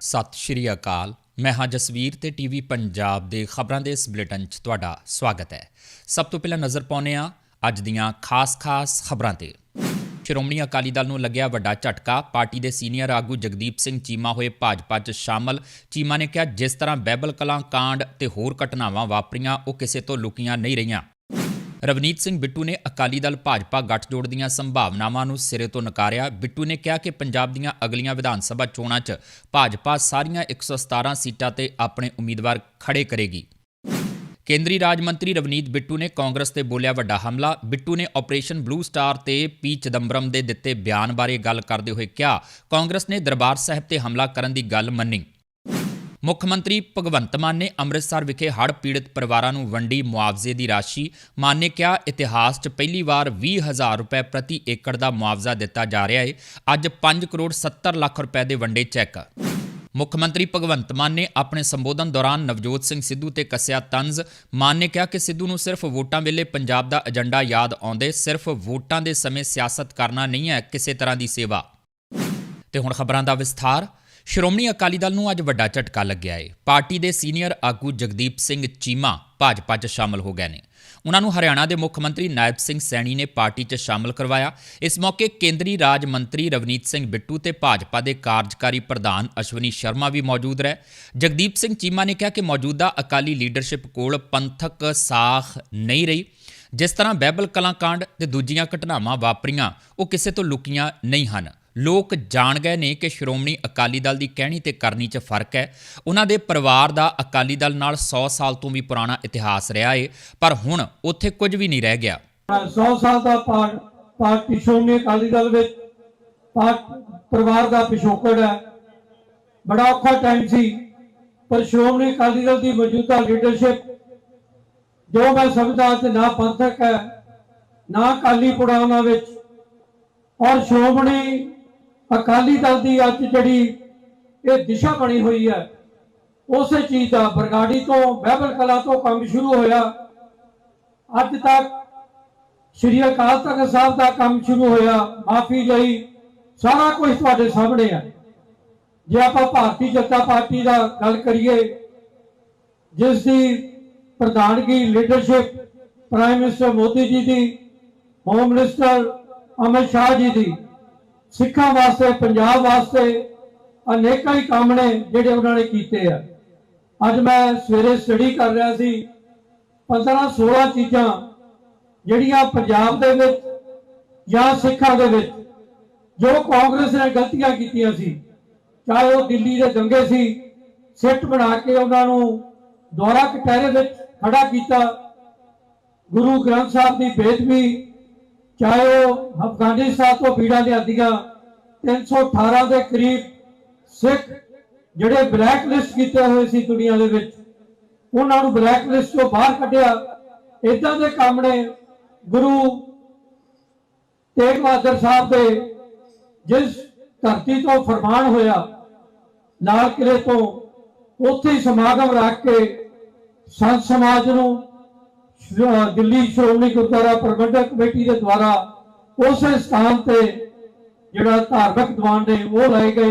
ਸਤਿ ਸ਼੍ਰੀ ਅਕਾਲ। ਮੈਂ ਹਾਂ ਜਸਵੀਰ ਤੇ ਟੀਵੀ ਪੰਜਾਬ ਦੇ ਖਬਰਾਂ ਦੇ ਇਸ ਬੁਲੇਟਿਨ 'ਚ ਤੁਹਾਡਾ ਸਵਾਗਤ ਹੈ। ਸਭ ਤੋਂ ਪਹਿਲਾਂ ਨਜ਼ਰ ਪਾਉਂਦੇ ਹਾਂ ਅੱਜ ਦੀਆਂ ਖਾਸ-ਖਾਸ ਖਬਰਾਂ ਤੇ। ਸ਼੍ਰੋਮਣੀ ਅਕਾਲੀ ਦਲ ਨੂੰ ਲੱਗਿਆ ਵੱਡਾ ਝਟਕਾ। ਪਾਰਟੀ ਦੇ ਸੀਨੀਅਰ ਆਗੂ ਜਗਦੀਪ ਸਿੰਘ ਚੀਮਾ ਹੋਏ ਭਾਜਪਾ 'ਚ ਸ਼ਾਮਲ। ਚੀਮਾ ਨੇ ਕਿਹਾ, ਜਿਸ ਤਰ੍ਹਾਂ ਬਹਿਬਲ ਕਲਾਂ ਕਾਂਡ ਤੇ ਹੋਰ ਘਟਨਾਵਾਂ ਵਾਪਰੀਆਂ, ਉਹ ਕਿਸੇ ਤੋਂ ਲੁਕੀਆਂ ਨਹੀਂ ਰਹੀਆਂ। ਰਵਨੀਤ ਸਿੰਘ ਬਿੱਟੂ ਨੇ ਅਕਾਲੀ ਦਲ ਭਾਜਪਾ ਗੱਠਜੋੜ ਦੀਆਂ ਸੰਭਾਵਨਾਵਾਂ ਨੂੰ ਸਿਰੇ ਤੋਂ ਨਕਾਰਿਆ। ਬਿੱਟੂ ਨੇ ਕਿਹਾ ਕਿ ਪੰਜਾਬ ਦੀਆਂ ਅਗਲੀਆਂ ਵਿਧਾਨ ਸਭਾ ਚੋਣਾਂ 'ਚ ਭਾਜਪਾ ਸਾਰੀਆਂ 117 ਸੀਟਾਂ ਤੇ ਆਪਣੇ ਉਮੀਦਵਾਰ ਖੜੇ ਕਰੇਗੀ। ਕੇਂਦਰੀ ਰਾਜ ਮੰਤਰੀ ਰਵਨੀਤ ਬਿੱਟੂ ਨੇ ਕਾਂਗਰਸ ਤੇ ਬੋਲਿਆ ਵੱਡਾ ਹਮਲਾ। ਬਿੱਟੂ ਨੇ ਆਪਰੇਸ਼ਨ ਬਲੂ ਸਟਾਰ ਤੇ ਪੀ ਚਦੰਬਰਮ ਦੇ ਦਿੱਤੇ ਬਿਆਨ ਬਾਰੇ ਗੱਲ ਕਰਦੇ ਹੋਏ ਕਿਹਾ, ਕਾਂਗਰਸ ਨੇ ਦਰਬਾਰ ਸਾਹਿਬ ਤੇ ਹਮਲਾ ਕਰਨ ਦੀ ਗੱਲ ਮੰਨੀ। ਮੁੱਖ ਮੰਤਰੀ ਭਗਵੰਤ ਮਾਨ ਨੇ ਅੰਮ੍ਰਿਤਸਰ ਵਿਖੇ ਹੜ੍ਹ ਪੀੜਤ ਪਰਿਵਾਰਾਂ ਨੂੰ ਵੰਡੀ ਮੁਆਵਜ਼ੇ ਦੀ ਰਾਸ਼ੀ। ਮਾਨ ਨੇ ਕਿਹਾ, ਇਤਿਹਾਸ 'ਚ ਪਹਿਲੀ ਵਾਰ 20000 ਰੁਪਏ ਪ੍ਰਤੀ ਏਕੜ ਦਾ ਮੁਆਵਜ਼ਾ ਦਿੱਤਾ ਜਾ ਰਿਹਾ ਹੈ ਅੱਜ 5 ਕਰੋੜ 70 ਲੱਖ ਰੁਪਏ ਦੇ ਵੰਡੇ ਚੈੱਕ। ਮੁੱਖ ਮੰਤਰੀ ਭਗਵੰਤ ਮਾਨ ਨੇ ਆਪਣੇ ਸੰਬੋਧਨ ਦੌਰਾਨ ਨਵਜੋਤ ਸਿੰਘ ਸਿੱਧੂ ਤੇ ਕੱਸਿਆ ਤੰਜ਼ ਮਾਨ ਨੇ ਕਿਹਾ ਕਿ ਸਿੱਧੂ ਨੂੰ ਸਿਰਫ ਵੋਟਾਂ ਵੇਲੇ ਪੰਜਾਬ ਦਾ ਏਜੰਡਾ ਯਾਦ ਆਉਂਦੇ, ਸਿਰਫ ਵੋਟਾਂ ਦੇ ਸਮੇਂ ਸਿਆਸਤ ਕਰਨਾ ਨਹੀਂ ਹੈ ਕਿਸੇ ਤਰ੍ਹਾਂ ਦੀ ਸੇਵਾ। ਤੇ ਹੁਣ ਖਬਰਾਂ ਦਾ ਵਿਸਥਾਰ। ਸ਼੍ਰੋਮਣੀ ਅਕਾਲੀ ਦਲ ਨੂੰ ਅੱਜ ਵੱਡਾ ਝਟਕਾ ਲੱਗਿਆ ਏ। ਪਾਰਟੀ ਦੇ ਸੀਨੀਅਰ ਆਗੂ ਜਗਦੀਪ ਸਿੰਘ ਚੀਮਾ ਭਾਜਪਾ 'ਚ ਸ਼ਾਮਲ ਹੋ ਗਏ ਨੇ। ਉਹਨਾਂ ਨੂੰ ਹਰਿਆਣਾ ਦੇ ਮੁੱਖ ਮੰਤਰੀ ਨਾਇਬ ਸਿੰਘ ਸੈਣੀ ਨੇ ਪਾਰਟੀ 'ਚ ਸ਼ਾਮਲ ਕਰਵਾਇਆ। ਇਸ ਮੌਕੇ ਕੇਂਦਰੀ ਰਾਜ ਮੰਤਰੀ ਰਵਨੀਤ ਸਿੰਘ ਬਿੱਟੂ ਤੇ ਭਾਜਪਾ ਦੇ ਕਾਰਜਕਾਰੀ ਪ੍ਰਧਾਨ ਅਸ਼ਵਨੀ ਸ਼ਰਮਾ ਵੀ ਮੌਜੂਦ ਰਹੇ। ਜਗਦੀਪ ਸਿੰਘ ਚੀਮਾ ਨੇ ਕਿਹਾ ਕਿ ਮੌਜੂਦਾ ਅਕਾਲੀ ਲੀਡਰਸ਼ਿਪ ਕੋਲ ਪੰਥਕ ਸਾਖ ਨਹੀਂ ਰਹੀ। ਜਿਸ ਤਰ੍ਹਾਂ ਬਹਿਬਲ ਕਲਾਕਾਂਡ ਤੇ ਦੂਜੀਆਂ ਘਟਨਾਵਾਂ ਵਾਪਰੀਆਂ, ਉਹ ਕਿਸੇ ਤੋਂ ਲੁਕੀਆਂ ਨਹੀਂ ਹਨ। ਲੋਕ ਜਾਣ ਗਏ ਨੇ ਕਿ ਸ਼੍ਰੋਮਣੀ ਅਕਾਲੀ ਦਲ ਦੀ ਕਹਿਣੀ ਤੇ ਕਰਨੀ 'ਚ ਫ਼ਰਕ ਹੈ। ਉਹਨਾਂ ਦੇ ਪਰਿਵਾਰ ਦਾ ਅਕਾਲੀ ਦਲ ਨਾਲ 100 ਸਾਲ ਤੋਂ ਵੀ ਪੁਰਾਣਾ ਇਤਿਹਾਸ ਰਿਹਾ ਏ, ਪਰ ਹੁਣ ਉੱਥੇ ਕੁਝ ਵੀ ਨਹੀਂ ਰਹਿ ਗਿਆ। 100 ਸਾਲ ਦਾ ਪਾਰਟੀ ਸ਼੍ਰੋਮਣੀ ਅਕਾਲੀ ਦਲ ਵਿੱਚ ਪਰਿਵਾਰ ਦਾ ਪਿਛੋਕੜ ਹੈ। ਬੜਾ ਔਖਾ ਟਾਈਮ ਸੀ, ਪਰ ਸ਼੍ਰੋਮਣੀ ਅਕਾਲੀ ਦਲ ਦੀ ਮੌਜੂਦਾ ਲੀਡਰਸ਼ਿਪ ਜੋ ਮੈਂ ਸਮਝਦਾ ਤੇ ਨਾ ਪੰਥਕ ਹੈ, ਨਾ ਅਕਾਲੀ ਪੁਰਾਣਾ ਵਿੱਚ ਔਰ ਸ਼੍ਰੋਮਣੀ ਅਕਾਲੀ ਦਲ ਦੀ ਅੱਜ ਜਿਹੜੀ ਇਹ ਦਿਸ਼ਾ ਬਣੀ ਹੋਈ ਹੈ, ਉਸੇ ਚੀਜ਼ ਦਾ ਬਰਗਾੜੀ ਤੋਂ, ਬਹਿਬਲ ਕਲਾ ਤੋਂ ਕੰਮ ਸ਼ੁਰੂ ਹੋਇਆ। ਅੱਜ ਤੱਕ ਸ਼੍ਰੀ ਅਕਾਲ ਤਖਤ ਸਾਹਿਬ ਦਾ ਕੰਮ ਸ਼ੁਰੂ ਹੋਇਆ, ਮਾਫੀ ਲਈ ਸਾਰਾ ਕੁਝ ਤੁਹਾਡੇ ਸਾਹਮਣੇ ਆ ਜੇ ਆਪਾਂ ਭਾਰਤੀ ਜਨਤਾ ਪਾਰਟੀ ਦਾ ਗੱਲ ਕਰੀਏ, ਜਿਸ ਦੀ ਪ੍ਰਧਾਨਗੀ leadership prime minister Modi ji ਦੀ ਹੋਮ ਮਿਨਿਸਟਰ ਅਮਿਤ ਸ਼ਾਹ ਜੀ ਦੀ ਸਿੱਖਾਂ ਵਾਸਤੇ, ਪੰਜਾਬ ਵਾਸਤੇ ਅਨੇਕਾਂ ਹੀ ਕੰਮ ਨੇ ਜਿਹੜੇ ਉਹਨਾਂ ਨੇ ਕੀਤੇ ਆ। ਅੱਜ ਮੈਂ ਸਵੇਰੇ ਸਟੱਡੀ ਕਰ ਰਿਹਾ ਸੀ 15 16 ਚੀਜ਼ਾਂ ਜਿਹੜੀਆਂ ਪੰਜਾਬ ਦੇ ਵਿੱਚ ਜਾਂ ਸਿੱਖਾਂ ਦੇ ਵਿੱਚ ਜੋ ਕਾਂਗਰਸ ਨੇ ਗਲਤੀਆਂ ਕੀਤੀਆਂ ਸੀ, ਚਾਹੇ ਉਹ ਦਿੱਲੀ ਦੇ ਦੰਗੇ ਸੀ, ਸਿੱਟ ਬਣਾ ਕੇ ਉਹਨਾਂ ਨੂੰ ਦੁਆਰਾ ਕਟਹਿਰੇ ਵਿੱਚ ਖੜਾ ਕੀਤਾ। ਗੁਰੂ ਗ੍ਰੰਥ ਸਾਹਿਬ ਦੀ ਬੇਦਬੀ ਚਾਹੇ ਉਹ ਅਫਗਾਨਿਸਤਾਨ ਤੋਂ ਪੀੜਾ ਲਿਆਂਦੀਆਂ 318 ਦੇ ਕਰੀਬ ਸਿੱਖ ਜਿਹੜੇ ਬਲੈਕ ਲਿਸਟ ਕੀਤੇ ਹੋਏ ਸੀ ਦੁਨੀਆ ਦੇ ਵਿੱਚ, ਉਹਨਾਂ ਨੂੰ ਬਲੈਕ ਲਿਸਟ ਤੋਂ ਬਾਹਰ ਕੱਢਿਆ। ਇਦਾਂ ਦੇ ਕੰਮ ਨੇ ਗੁਰੂ ਤੇਗ ਬਹਾਦਰ ਸਾਹਿਬ ਦੇ, ਜਿਸ ਧਰਤੀ ਤੋਂ ਫਰਮਾਨ ਹੋਇਆ, ਲਾਲ ਕਿਲੇ ਤੋਂ, ਉੱਥੇ ਸਮਾਗਮ ਰੱਖ ਕੇ ਸੰਤ ਸਮਾਜ ਨੂੰ ਦਿੱਲੀ ਸ਼੍ਰੋਮਣੀ ਗੁਰਦੁਆਰਾ ਪ੍ਰਬੰਧਕ ਕਮੇਟੀ ਦੇ ਦੁਆਰਾ ਉਸੇ ਸਥਾਨ ਤੇ ਜਿਹੜਾ ਧਾਰਮਿਕ ਦੀਵਾਨ ਨੇ ਉਹ ਲਾਏ ਗਏ।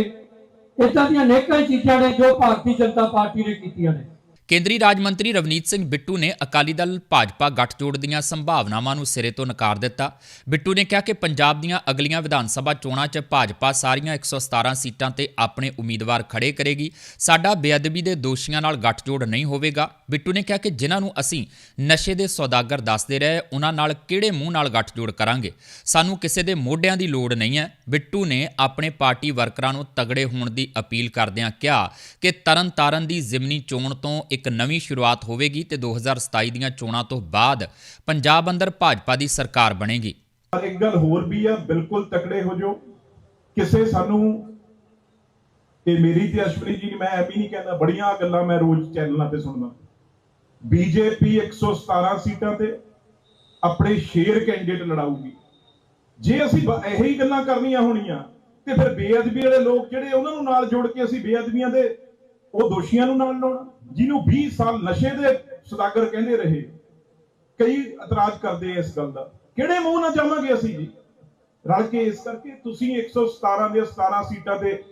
ਇਦਾਂ ਦੀਆਂ ਅਨੇਕਾਂ ਚੀਜ਼ਾਂ ਨੇ ਜੋ ਭਾਰਤੀ ਜਨਤਾ ਪਾਰਟੀ ਨੇ ਕੀਤੀਆਂ ਨੇ। ਕੇਂਦਰੀ ਰਾਜ ਮੰਤਰੀ ਰਵਨੀਤ ਸਿੰਘ ਬਿੱਟੂ ਨੇ ਅਕਾਲੀ ਦਲ ਭਾਜਪਾ ਗੱਠਜੋੜ ਦੀਆਂ ਸੰਭਾਵਨਾਵਾਂ ਨੂੰ ਸਿਰੇ ਤੋਂ ਨਕਾਰ ਦਿੱਤਾ। ਬਿੱਟੂ ਨੇ ਕਿਹਾ ਕਿ ਪੰਜਾਬ ਦੀਆਂ ਅਗਲੀਆਂ ਵਿਧਾਨ ਸਭਾ ਚੋਣਾਂ 'ਚ ਭਾਜਪਾ ਸਾਰੀਆਂ 117 ਸੀਟਾਂ ਤੇ ਆਪਣੇ ਉਮੀਦਵਾਰ ਖੜੇ ਕਰੇਗੀ। ਸਾਡਾ ਬੇਅਦਬੀ ਦੇ ਦੋਸ਼ੀਆਂ ਨਾਲ ਗੱਠਜੋੜ ਨਹੀਂ ਹੋਵੇਗਾ। ਬਿੱਟੂ ਨੇ ਕਿਹਾ ਕਿ ਜਿਨ੍ਹਾਂ ਨੂੰ ਅਸੀਂ ਨਸ਼ੇ ਦੇ ਸੌਦਾਗਰ ਦੱਸਦੇ ਰਹੇ, ਉਹਨਾਂ ਨਾਲ ਕਿਹੜੇ ਮੂੰਹ ਨਾਲ ਗੱਠਜੋੜ ਕਰਾਂਗੇ? ਸਾਨੂੰ ਕਿਸੇ ਦੇ ਮੋਢਿਆਂ ਦੀ ਲੋੜ ਨਹੀਂ ਹੈ। ਬਿੱਟੂ ਨੇ ਆਪਣੇ ਪਾਰਟੀ ਵਰਕਰਾਂ ਨੂੰ ਤਗੜੇ ਹੋਣ ਦੀ ਅਪੀਲ ਕਰਦਿਆਂ ਕਿਹਾ ਕਿ ਤਰਨਤਾਰਨ ਦੀ ਜ਼ਿਮਨੀ ਚੋਣ ਤੋਂ ਇੱਕ ਨਵੀਂ ਸ਼ੁਰੂਆਤ ਹੋਵੇਗੀ ਤੇ 2027 ਦੀਆਂ ਚੋਣਾਂ ਤੋਂ ਬਾਅਦ ਪੰਜਾਬ ਅੰਦਰ ਭਾਜਪਾ ਦੀ ਸਰਕਾਰ ਬਣੇਗੀ। ਇੱਕ ਗੱਲ ਹੋਰ ਵੀ ਆ, ਬਿਲਕੁਲ ਤਕੜੇ ਹੋ ਜਾਓ। ਕਿਸੇ ਸਾਨੂੰ ਇਹ ਮੇਰੀ ਤੇ ਅਸ਼ਵਨੀ ਜੀ, ਮੈਂ ਐਵੇਂ ਨਹੀਂ ਕਹਿੰਦਾ, ਬੜੀਆਂ ਗੱਲਾਂ ਮੈਂ ਰੋਜ਼ ਚੈਨਲਾਂ ਤੇ ਸੁਣਦਾ। ਬੀਜੇਪੀ 117 ਸੀਟਾਂ ਤੇ ਆਪਣੇ ਸ਼ੇਰ ਕੈਂਡੀਡੇਟ ਲੜਾਊਗੀ। ਜੇ ਅਸੀਂ ਬ- ਇਹੋ ਹੀ ਗੱਲਾਂ ਕਰਨੀਆਂ ਹੋਣੀਆਂ, ਤੇ ਫਿਰ ਬੇਅਦਬੀ ਵਾਲੇ ਲੋਕ ਜਿਹੜੇ ਉਹਨਾਂ ਨੂੰ ਨਾਲ ਜੋੜ ਕੇ ਅਸੀਂ ਬੇਅਦਬੀਆਂ ਦੇ ਉਹ ਦੋਸ਼ੀਆਂ ਨੂੰ ਨਾਲ ਲਾਉਣਾ, ਜਿਹਨੂੰ 20 ਸਾਲ ਨਸ਼ੇ ਦੇ ਸਦਾਗਰ ਕਹਿੰਦੇ ਰਹੇ, ਕਈ ਇਤਰਾਜ਼ ਕਰਦੇ ਆ ਇਸ ਗੱਲ ਦਾ। ਕਿਹੜੇ ਮੂੰਹ ਨਾਲ ਜਾਵਾਂਗੇ ਅਸੀਂ ਜੀ? ਰਲ ਕੇ ਇਸ ਕਰਕੇ ਤੁਸੀਂ 117 ਦੇ 17 ਸੀਟਾਂ ਤੇ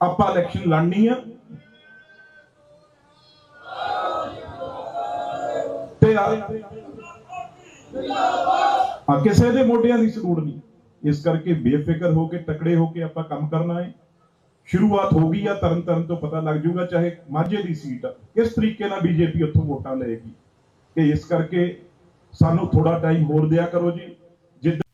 ਆਪਾਂ ਇਲੈਕਸ਼ਨ ਲੜਨੀ ਆ। ਤੇ ਆ ਕਿਸੇ ਦੇ ਮੋਢਿਆਂ ਦੀ ਜ਼ਰੂਰ ਨਹੀਂ। ਇਸ ਕਰਕੇ ਬੇਫਿਕਰ ਹੋ ਕੇ ਤਕੜੇ ਹੋ ਕੇ ਆਪਾਂ ਕੰਮ ਕਰਨਾ ਹੈ। ਸ਼ੁਰੂਆਤ ਹੋ ਗਈ ਆ, ਤਰਨ ਤਰਨ ਤੋਂ ਪਤਾ ਲੱਗ ਜਾਊਗਾ ਚਾਹੇ ਮਾਝੇ ਦੀ ਸੀਟ ਆ, ਕਿਸ ਤਰੀਕੇ ਨਾਲ ਬੀਜੇਪੀ ਉੱਥੋਂ ਵੋਟਾਂ ਲਏਗੀ। ਕਿ ਇਸ ਕਰਕੇ ਸਾਨੂੰ ਥੋੜਾ ਟਾਈਮ ਹੋਰ ਦਿਆ ਕਰੋ ਜੀ।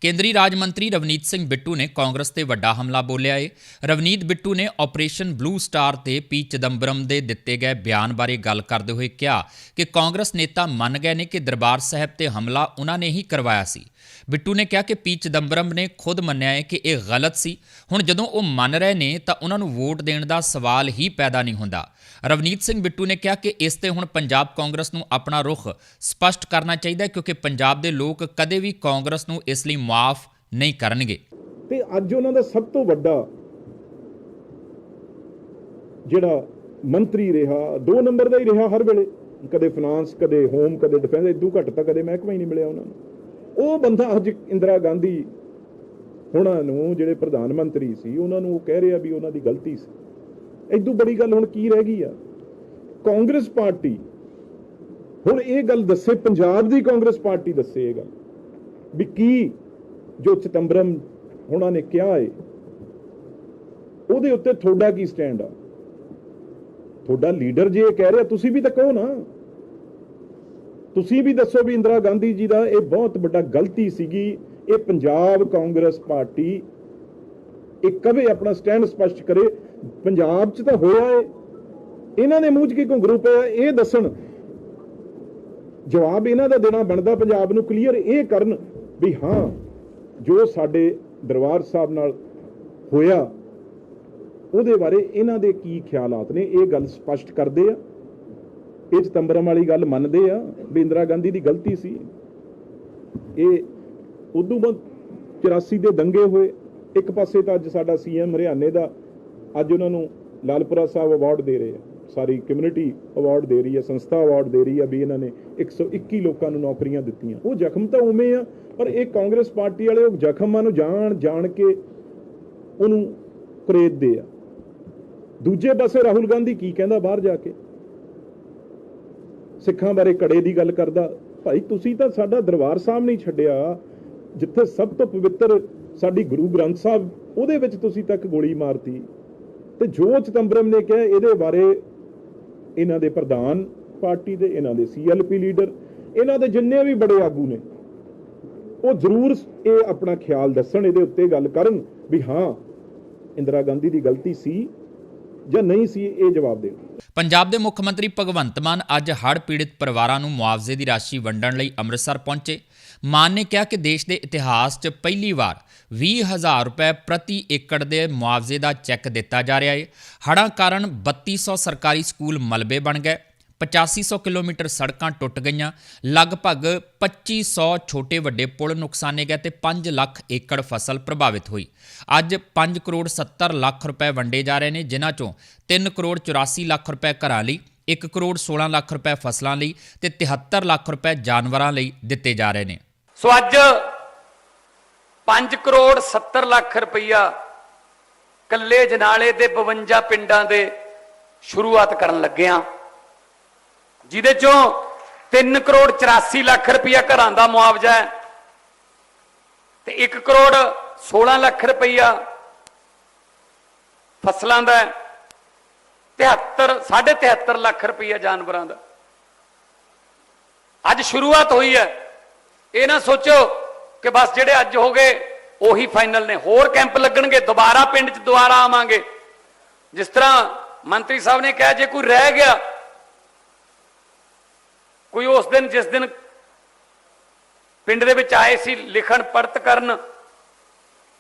ਕੇਂਦਰੀ ਰਾਜ ਮੰਤਰੀ ਰਵਨੀਤ ਸਿੰਘ ਬਿੱਟੂ ਨੇ ਕਾਂਗਰਸ ਤੇ ਵੱਡਾ ਹਮਲਾ ਬੋਲਿਆ ਏ। ਰਵਨੀਤ ਬਿੱਟੂ ਨੇ ਆਪਰੇਸ਼ਨ ਬਲੂ ਸਟਾਰ ਤੇ ਪੀ ਚਿਦੰਬਰਮ ਦੇ ਦਿੱਤੇ ਗਏ ਬਿਆਨ ਬਾਰੇ ਗੱਲ ਕਰਦੇ ਹੋਏ ਕਿਹਾ ਕਿ ਕਾਂਗਰਸ ਨੇਤਾ ਮੰਨ ਗਏ ਨੇ ਕਿ ਦਰਬਾਰ ਸਾਹਿਬ ਤੇ ਹਮਲਾ ਉਹਨਾਂ ਨੇ ਹੀ ਕਰਵਾਇਆ ਸੀ। ਬਿੱਟੂ ਨੇ ਕਿਹਾ ਕਿ ਪੀ ਚਿਦੰਬਰਮ ਨੇ ਖੁਦ ਮੰਨਿਆ ਹੈ ਕਿ ਇਹ ਗਲਤ ਸੀ। ਹੁਣ ਜਦੋਂ ਉਹ ਮੰਨ ਰਹੇ ਨੇ, ਤਾਂ ਉਹਨਾਂ ਨੂੰ ਵੋਟ ਦੇਣ ਦਾ ਸਵਾਲ ਹੀ ਪੈਦਾ ਨਹੀਂ ਹੁੰਦਾ। ਰਵਨੀਤ ਸਿੰਘ ਬਿੱਟੂ ਨੇ ਕਿਹਾ ਕਿ ਇਸ ਤੇ ਹੁਣ ਪੰਜਾਬ ਕਾਂਗਰਸ ਨੂੰ ਆਪਣਾ ਰੁਖ ਸਪਸ਼ਟ ਕਰਨਾ ਚਾਹੀਦਾ ਹੈ, ਕਿਉਂਕਿ ਪੰਜਾਬ ਦੇ ਲੋਕ ਕਦੇ ਵੀ ਕਾਂਗਰਸ ਨੂੰ ਇਸ ਲਈ ਮਾਫ ਨਹੀਂ ਕਰਨਗੇ। ਤੇ ਅੱਜ ਉਹਨਾਂ ਦਾ ਸਭ ਤੋਂ ਵੱਡਾ ਜਿਹੜਾ ਮੰਤਰੀ ਰਿਹਾ, ਦੋ ਨੰਬਰ ਦਾ ਹੀ ਰਿਹਾ ਹਰ ਵੇਲੇ। ਕਦੇ ਫਾਈਨਾਂਸ ਕਦੇ ਹੋਮ ਕਦੇ ਡਿਫੈਂਸ ਇਦੋਂ ਘੱਟ ਤਾਂ ਕਦੇ ਮਹਿਕਮਾ ਹੀ ਨਹੀਂ ਮਿਲਿਆ ਉਹਨਾਂ ਨੂੰ। ਉਹ ਬੰਦਾ ਅੱਜ ਇੰਦਰਾ ਗਾਂਧੀ ਉਹਨਾਂ ਨੂੰ ਜਿਹੜੇ ਪ੍ਰਧਾਨ ਮੰਤਰੀ ਸੀ, ਉਹਨਾਂ ਨੂੰ ਉਹ ਕਹਿ ਰਿਹਾ ਵੀ ਉਹਨਾਂ ਦੀ ਗਲਤੀ ਸੀ। ਇਦੋਂ ਬੜੀ ਗੱਲ ਹੁਣ ਕੀ ਰਹਿ ਗਈ ਆ? ਕਾਂਗਰਸ ਪਾਰਟੀ, ਹੁਣ ਇਹ ਗੱਲ ਦੱਸੇ, ਪੰਜਾਬ ਦੀ ਕਾਂਗਰਸ ਪਾਰਟੀ ਦੱਸੇ ਇਹ ਗੱਲ, ਵੀ ਕੀ ਜੋ ਚਿਦੰਬਰਮ ਉਹਨਾਂ ਨੇ ਕਿਹਾ ਏ, ਉਹਦੇ ਉੱਤੇ ਤੁਹਾਡਾ ਕੀ ਸਟੈਂਡ ਆ? ਤੁਹਾਡਾ ਲੀਡਰ ਜੇ ਇਹ ਕਹਿ ਰਿਹਾ, ਤੁਸੀਂ ਵੀ ਤਾਂ ਕਹੋ ਨਾ। ਤੁਸੀਂ ਵੀ ਦੱਸੋ ਵੀ ਇੰਦਰਾ ਗਾਂਧੀ ਜੀ ਦਾ ਇਹ ਬਹੁਤ ਵੱਡਾ ਗਲਤੀ ਸੀਗੀ, ਇਹ ਪੰਜਾਬ ਕਾਂਗਰਸ ਪਾਰਟੀ ਇਹ ਕਵੇ ਆਪਣਾ ਸਟੈਂਡ ਸਪਸ਼ਟ ਕਰੇ, ਪੰਜਾਬ 'ਚ ਤਾਂ ਹੋਇਆ ਏ। ਇਹਨਾਂ ਦੇ ਮੂੰਹ 'ਚ ਕੀ ਘੁੰਗਰੂ ਪਿਆ? ਇਹ ਦੱਸਣ। ਜਵਾਬ ਇਹਨਾਂ ਦਾ ਦੇਣਾ ਬਣਦਾ ਪੰਜਾਬ ਨੂੰ ਕਲੀਅਰ ਇਹ ਕਰਨ ਵੀ ਹਾਂ, ਜੋ ਸਾਡੇ ਦਰਬਾਰ ਸਾਹਿਬ ਨਾਲ ਹੋਇਆ, ਉਹਦੇ ਬਾਰੇ ਇਹਨਾਂ ਦੇ ਕੀ ਖਿਆਲਾਤ ਨੇ, ਇਹ ਗੱਲ ਸਪਸ਼ਟ ਕਰਦੇ ਆ। ਇਹ ਚਤੰਬਰਮ ਵਾਲੀ ਗੱਲ ਮੰਨਦੇ ਆ ਵੀ ਇੰਦਰਾ ਗਾਂਧੀ ਦੀ ਗਲਤੀ ਸੀ। ਇਹ ਉਦੋਂ ਬਾਅਦ 84 ਦੇ ਦੰਗੇ ਹੋਏ। ਇੱਕ ਪਾਸੇ ਤਾਂ ਅੱਜ ਸਾਡਾ ਸੀਐਮ ਹਰਿਆਣੇ ਦਾ, ਅੱਜ ਉਹਨਾਂ ਨੂੰ ਲਾਲਪੁਰਾ ਸਾਹਿਬ ਅਵਾਰਡ ਦੇ ਰਹੇ ਆ। ਸਾਰੀ ਕਮਿਊਨਿਟੀ ਅਵਾਰਡ ਦੇ ਰਹੀ ਹੈ ਸੰਸਥਾ ਅਵਾਰਡ ਦੇ ਰਹੀ ਹੈ ਵੀ ਇਹਨਾਂ ਨੇ 121 ਲੋਕਾਂ ਨੂੰ ਨੌਕਰੀਆਂ ਦਿੱਤੀਆਂ। ਉਹ ਜ਼ਖਮ ਤਾਂ ਉਵੇਂ ਆ, ਪਰ ਇਹ ਕਾਂਗਰਸ ਪਾਰਟੀ ਵਾਲੇ ਉਹ ਜ਼ਖਮਾਂ ਨੂੰ ਜਾਣ ਜਾਣ ਕੇ ਉਹਨੂੰ ਕੁਰੇਦਦੇ ਆ। ਦੂਜੇ ਪਾਸੇ ਰਾਹੁਲ ਗਾਂਧੀ ਕੀ ਕਹਿੰਦਾ ਬਾਹਰ ਜਾ ਕੇ? ਸਿੱਖਾਂ ਬਾਰੇ ਕੜੇ ਦੀ ਗੱਲ ਕਰਦਾ, ਭਾਈ ਤੁਸੀਂ ਤਾਂ ਸਾਡਾ ਦਰਬਾਰ ਸਾਹਿਬ ਨਹੀਂ ਛੱਡਿਆ, ਜਿੱਥੇ ਸਭ ਤੋਂ ਪਵਿੱਤਰ ਸਾਡੀ ਗੁਰੂ ਗ੍ਰੰਥ ਸਾਹਿਬ, ਉਹਦੇ ਵਿੱਚ ਤੁਸੀਂ ਤੱਕ ਗੋਲੀ ਮਾਰਤੀ। ਤੇ ਜੋ ਚਿਦੰਬਰਮ ਨੇ ਕਿਹਾ, ਇਹਦੇ ਬਾਰੇ ਇਹਨਾਂ ਦੇ ਪ੍ਰਧਾਨ ਪਾਰਟੀ ਦੇ, ਇਹਨਾਂ ਦੇ ਸੀਐਲਪੀ ਲੀਡਰ, ਇਹਨਾਂ ਦੇ ਜਿੰਨੇ ਵੀ ਬੜੇ ਆਗੂ ਨੇ, ਉਹ ਜ਼ਰੂਰ ਇਹ ਆਪਣਾ ਖਿਆਲ ਦੱਸਣ, ਇਹਦੇ ਉੱਤੇ ਗੱਲ ਕਰਨ ਵੀ ਹਾਂ, ਇੰਦਰਾ ਗਾਂਧੀ ਦੀ ਗਲਤੀ ਸੀ ਜਾਂ ਨਹੀਂ ਸੀ, ਇਹ ਜਵਾਬ ਦੇਣ ਪੰਜਾਬ ਦੇ ਮੁੱਖ ਮੰਤਰੀ ਭਗਵੰਤ ਮਾਨ ਅੱਜ ਹੜ੍ਹ ਪੀੜਿਤ ਪਰਿਵਾਰਾਂ ਨੂੰ ਮੁਆਵਜ਼ੇ ਦੀ ਰਾਸ਼ੀ ਵੰਡਣ ਲਈ ਅੰਮ੍ਰਿਤਸਰ ਪਹੁੰਚੇ। ਮਾਨ ਨੇ ਕਿਹਾ ਕਿ ਦੇਸ਼ ਦੇ ਇਤਿਹਾਸ 'ਚ ਪਹਿਲੀ ਵਾਰ 20000 ਰੁਪਏ ਪ੍ਰਤੀ ਏਕੜ ਦੇ ਮੁਆਵਜ਼ੇ ਦਾ ਚੈੱਕ ਦਿੱਤਾ ਜਾ ਰਿਹਾ ਹੈ। ਹੜ੍ਹਾਂ ਕਾਰਨ 3200 ਸਰਕਾਰੀ ਸਕੂਲ ਮਲਬੇ ਬਣ ਗਏ। 8500 ਕਿਲੋਮੀਟਰ ਸੜਕਾਂ ਟੁੱਟ ਗਈਆਂ। ਲਗਭਗ 2500 ਛੋਟੇ ਵੱਡੇ ਪੁਲ ਨੁਕਸਾਨੇ ਗਏ ਤੇ 5 ਲੱਖ ਏਕੜ ਫਸਲ ਪ੍ਰਭਾਵਿਤ ਹੋਈ। ਅੱਜ 5 ਕਰੋੜ 70 ਲੱਖ ਰੁਪਏ ਵੰਡੇ ਜਾ ਰਹੇ ਨੇ, ਜਿਨ੍ਹਾਂ ਚੋਂ 3 ਕਰੋੜ 84 ਲੱਖ ਰੁਪਏ ਘਰਾਂ ਲਈ 1 ਕਰੋੜ 16 ਲੱਖ ਰੁਪਏ ਫਸਲਾਂ ਲਈ ਤੇ 73 ਲੱਖ ਰੁਪਏ ਜਾਨਵਰਾਂ ਲਈ ਦਿੱਤੇ ਜਾ ਰਹੇ ਨੇ। ਸੋ ਅੱਜ 5 ਕਰੋੜ 70 ਲੱਖ ਰੁਪਈਆ ਕੱਲੇ ਜਨਾਲੇ ਦੇ 52 ਪਿੰਡਾਂ ਦੇ ਸ਼ੁਰੂਆਤ ਕਰਨ ਲੱਗਿਆ ਜਿਹਦੇ ਚੋਂ 3 ਕਰੋੜ 84 ਲੱਖ ਰੁਪਈਆ ਘਰਾਂ ਦਾ ਮੁਆਵਜ਼ਾ ਹੈ ਤੇ 1 ਕਰੋੜ 16 ਲੱਖ ਰੁਪਈਆ ਫਸਲਾਂ ਦਾ ਹੈ। 73 73 ਲੱਖ ਰੁਪਈਆ ਜਾਨਵਰਾਂ ਦਾ। ਅੱਜ ਸ਼ੁਰੂਆਤ ਹੋਈ ਹੈ। ਇਹ ਨਾ ਸੋਚੋ ਕਿ ਬਸ ਜਿਹੜੇ ਅੱਜ ਹੋ ਗਏ, ਉਹੀ ਫਾਈਨਲ ਨੇ। ਹੋਰ ਕੈਂਪ ਲੱਗਣਗੇ, ਦੁਬਾਰਾ ਪਿੰਡ 'ਚ ਦੁਬਾਰਾ ਆਵਾਂਗੇ। ਜਿਸ ਤਰ੍ਹਾਂ ਮੰਤਰੀ ਸਾਹਿਬ ਨੇ ਕਿਹਾ, ਜੇ ਕੋਈ ਰਹਿ ਗਿਆ ਕੋਈ ਉਸ ਦਿਨ, ਜਿਸ ਦਿਨ ਪਿੰਡ ਦੇ ਵਿੱਚ ਆਏ ਸੀ, ਲਿਖਣ ਪੜਤ ਕਰਨ,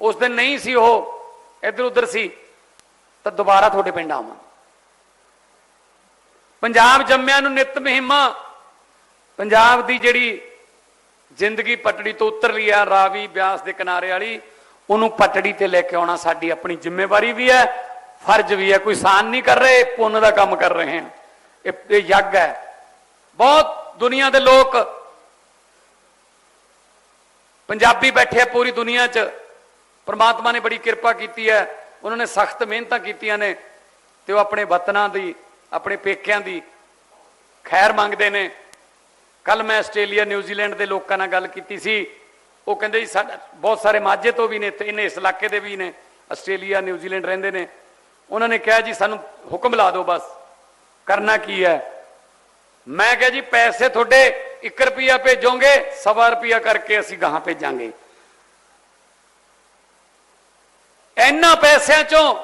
ਉਸ ਦਿਨ ਨਹੀਂ ਸੀ ਉਹ ਇੱਧਰ ਉੱਧਰ ਸੀ, ਤਾਂ ਦੁਬਾਰਾ ਤੁਹਾਡੇ ਪਿੰਡ ਆਵਾਂ। ਪੰਜਾਬ ਜੰਮਿਆਂ ਨੂੰ ਨਿਤ ਮਹਿਮਾ, ਪੰਜਾਬ ਦੀ ਜਿਹੜੀ ਜ਼ਿੰਦਗੀ ਪਟੜੀ ਤੋਂ ਉਤਰ ਲਈ ਆ, ਰਾਵੀ ਬਿਆਸ ਦੇ ਕਿਨਾਰੇ ਵਾਲੀ, ਉਹਨੂੰ ਪਟੜੀ ਤੇ ਲੈ ਕੇ ਆਉਣਾ ਸਾਡੀ ਆਪਣੀ ਜ਼ਿੰਮੇਵਾਰੀ ਵੀ ਹੈ, ਫਰਜ਼ ਵੀ ਹੈ, ਕੋਈ ਸਾਨ ਨਹੀਂ ਕਰ ਰਹੇ, ਪੁੰਨ ਦਾ ਕੰਮ ਕਰ ਰਹੇ ਹਾਂ ਇਹ ਯੱਗ ਹੈ। ਬਹੁਤ ਦੁਨੀਆ ਦੇ ਲੋਕ ਪੰਜਾਬੀ ਬੈਠੇ ਆ ਪੂਰੀ ਦੁਨੀਆ 'ਚ। ਪਰਮਾਤਮਾ ਨੇ ਬੜੀ ਕਿਰਪਾ ਕੀਤੀ ਹੈ। ਉਹਨਾਂ ਨੇ ਸਖਤ ਮਿਹਨਤਾਂ ਕੀਤੀਆਂ ਨੇ ਤੇ ਉਹ ਆਪਣੇ ਵਤਨਾਂ ਦੀ, ਆਪਣੇ ਪੇਕਿਆਂ ਦੀ ਖੈਰ ਮੰਗਦੇ ਨੇ। ਕੱਲ ਮੈਂ ਆਸਟ੍ਰੇਲੀਆ, ਨਿਊਜ਼ੀਲੈਂਡ ਦੇ ਲੋਕਾਂ ਨਾਲ ਗੱਲ ਕੀਤੀ ਸੀ। ਉਹ ਕਹਿੰਦੇ ਜੀ ਸਾਡਾ ਬਹੁਤ ਸਾਰੇ ਮਾਝੇ ਤੋਂ ਵੀ ਨੇ ਤੇ ਇਹਨੇ ਇਸ ਇਲਾਕੇ ਦੇ ਵੀ ਨੇ, ਆਸਟ੍ਰੇਲੀਆ, ਨਿਊਜ਼ੀਲੈਂਡ ਰਹਿੰਦੇ ਨੇ। ਉਹਨਾਂ ਨੇ ਕਿਹਾ ਜੀ ਸਾਨੂੰ ਹੁਕਮ ਲਾ ਦਿਓ ਬਸ। ਕਰਨਾ ਕੀ ਹੈ? ਮੈਂ ਕਿਹਾ ਜੀ, ਪੈਸੇ ਤੁਹਾਡੇ 1 ਰੁਪਿਆ ਭੇਜੋਗੇ, ਸਵਾ ਰੁਪਿਆ ਕਰਕੇ ਅਸੀਂ ਗਾਹਾਂ ਭੇਜਾਂਗੇ। ਇੰਨਾ ਪੈਸਿਆਂ ਚੋਂ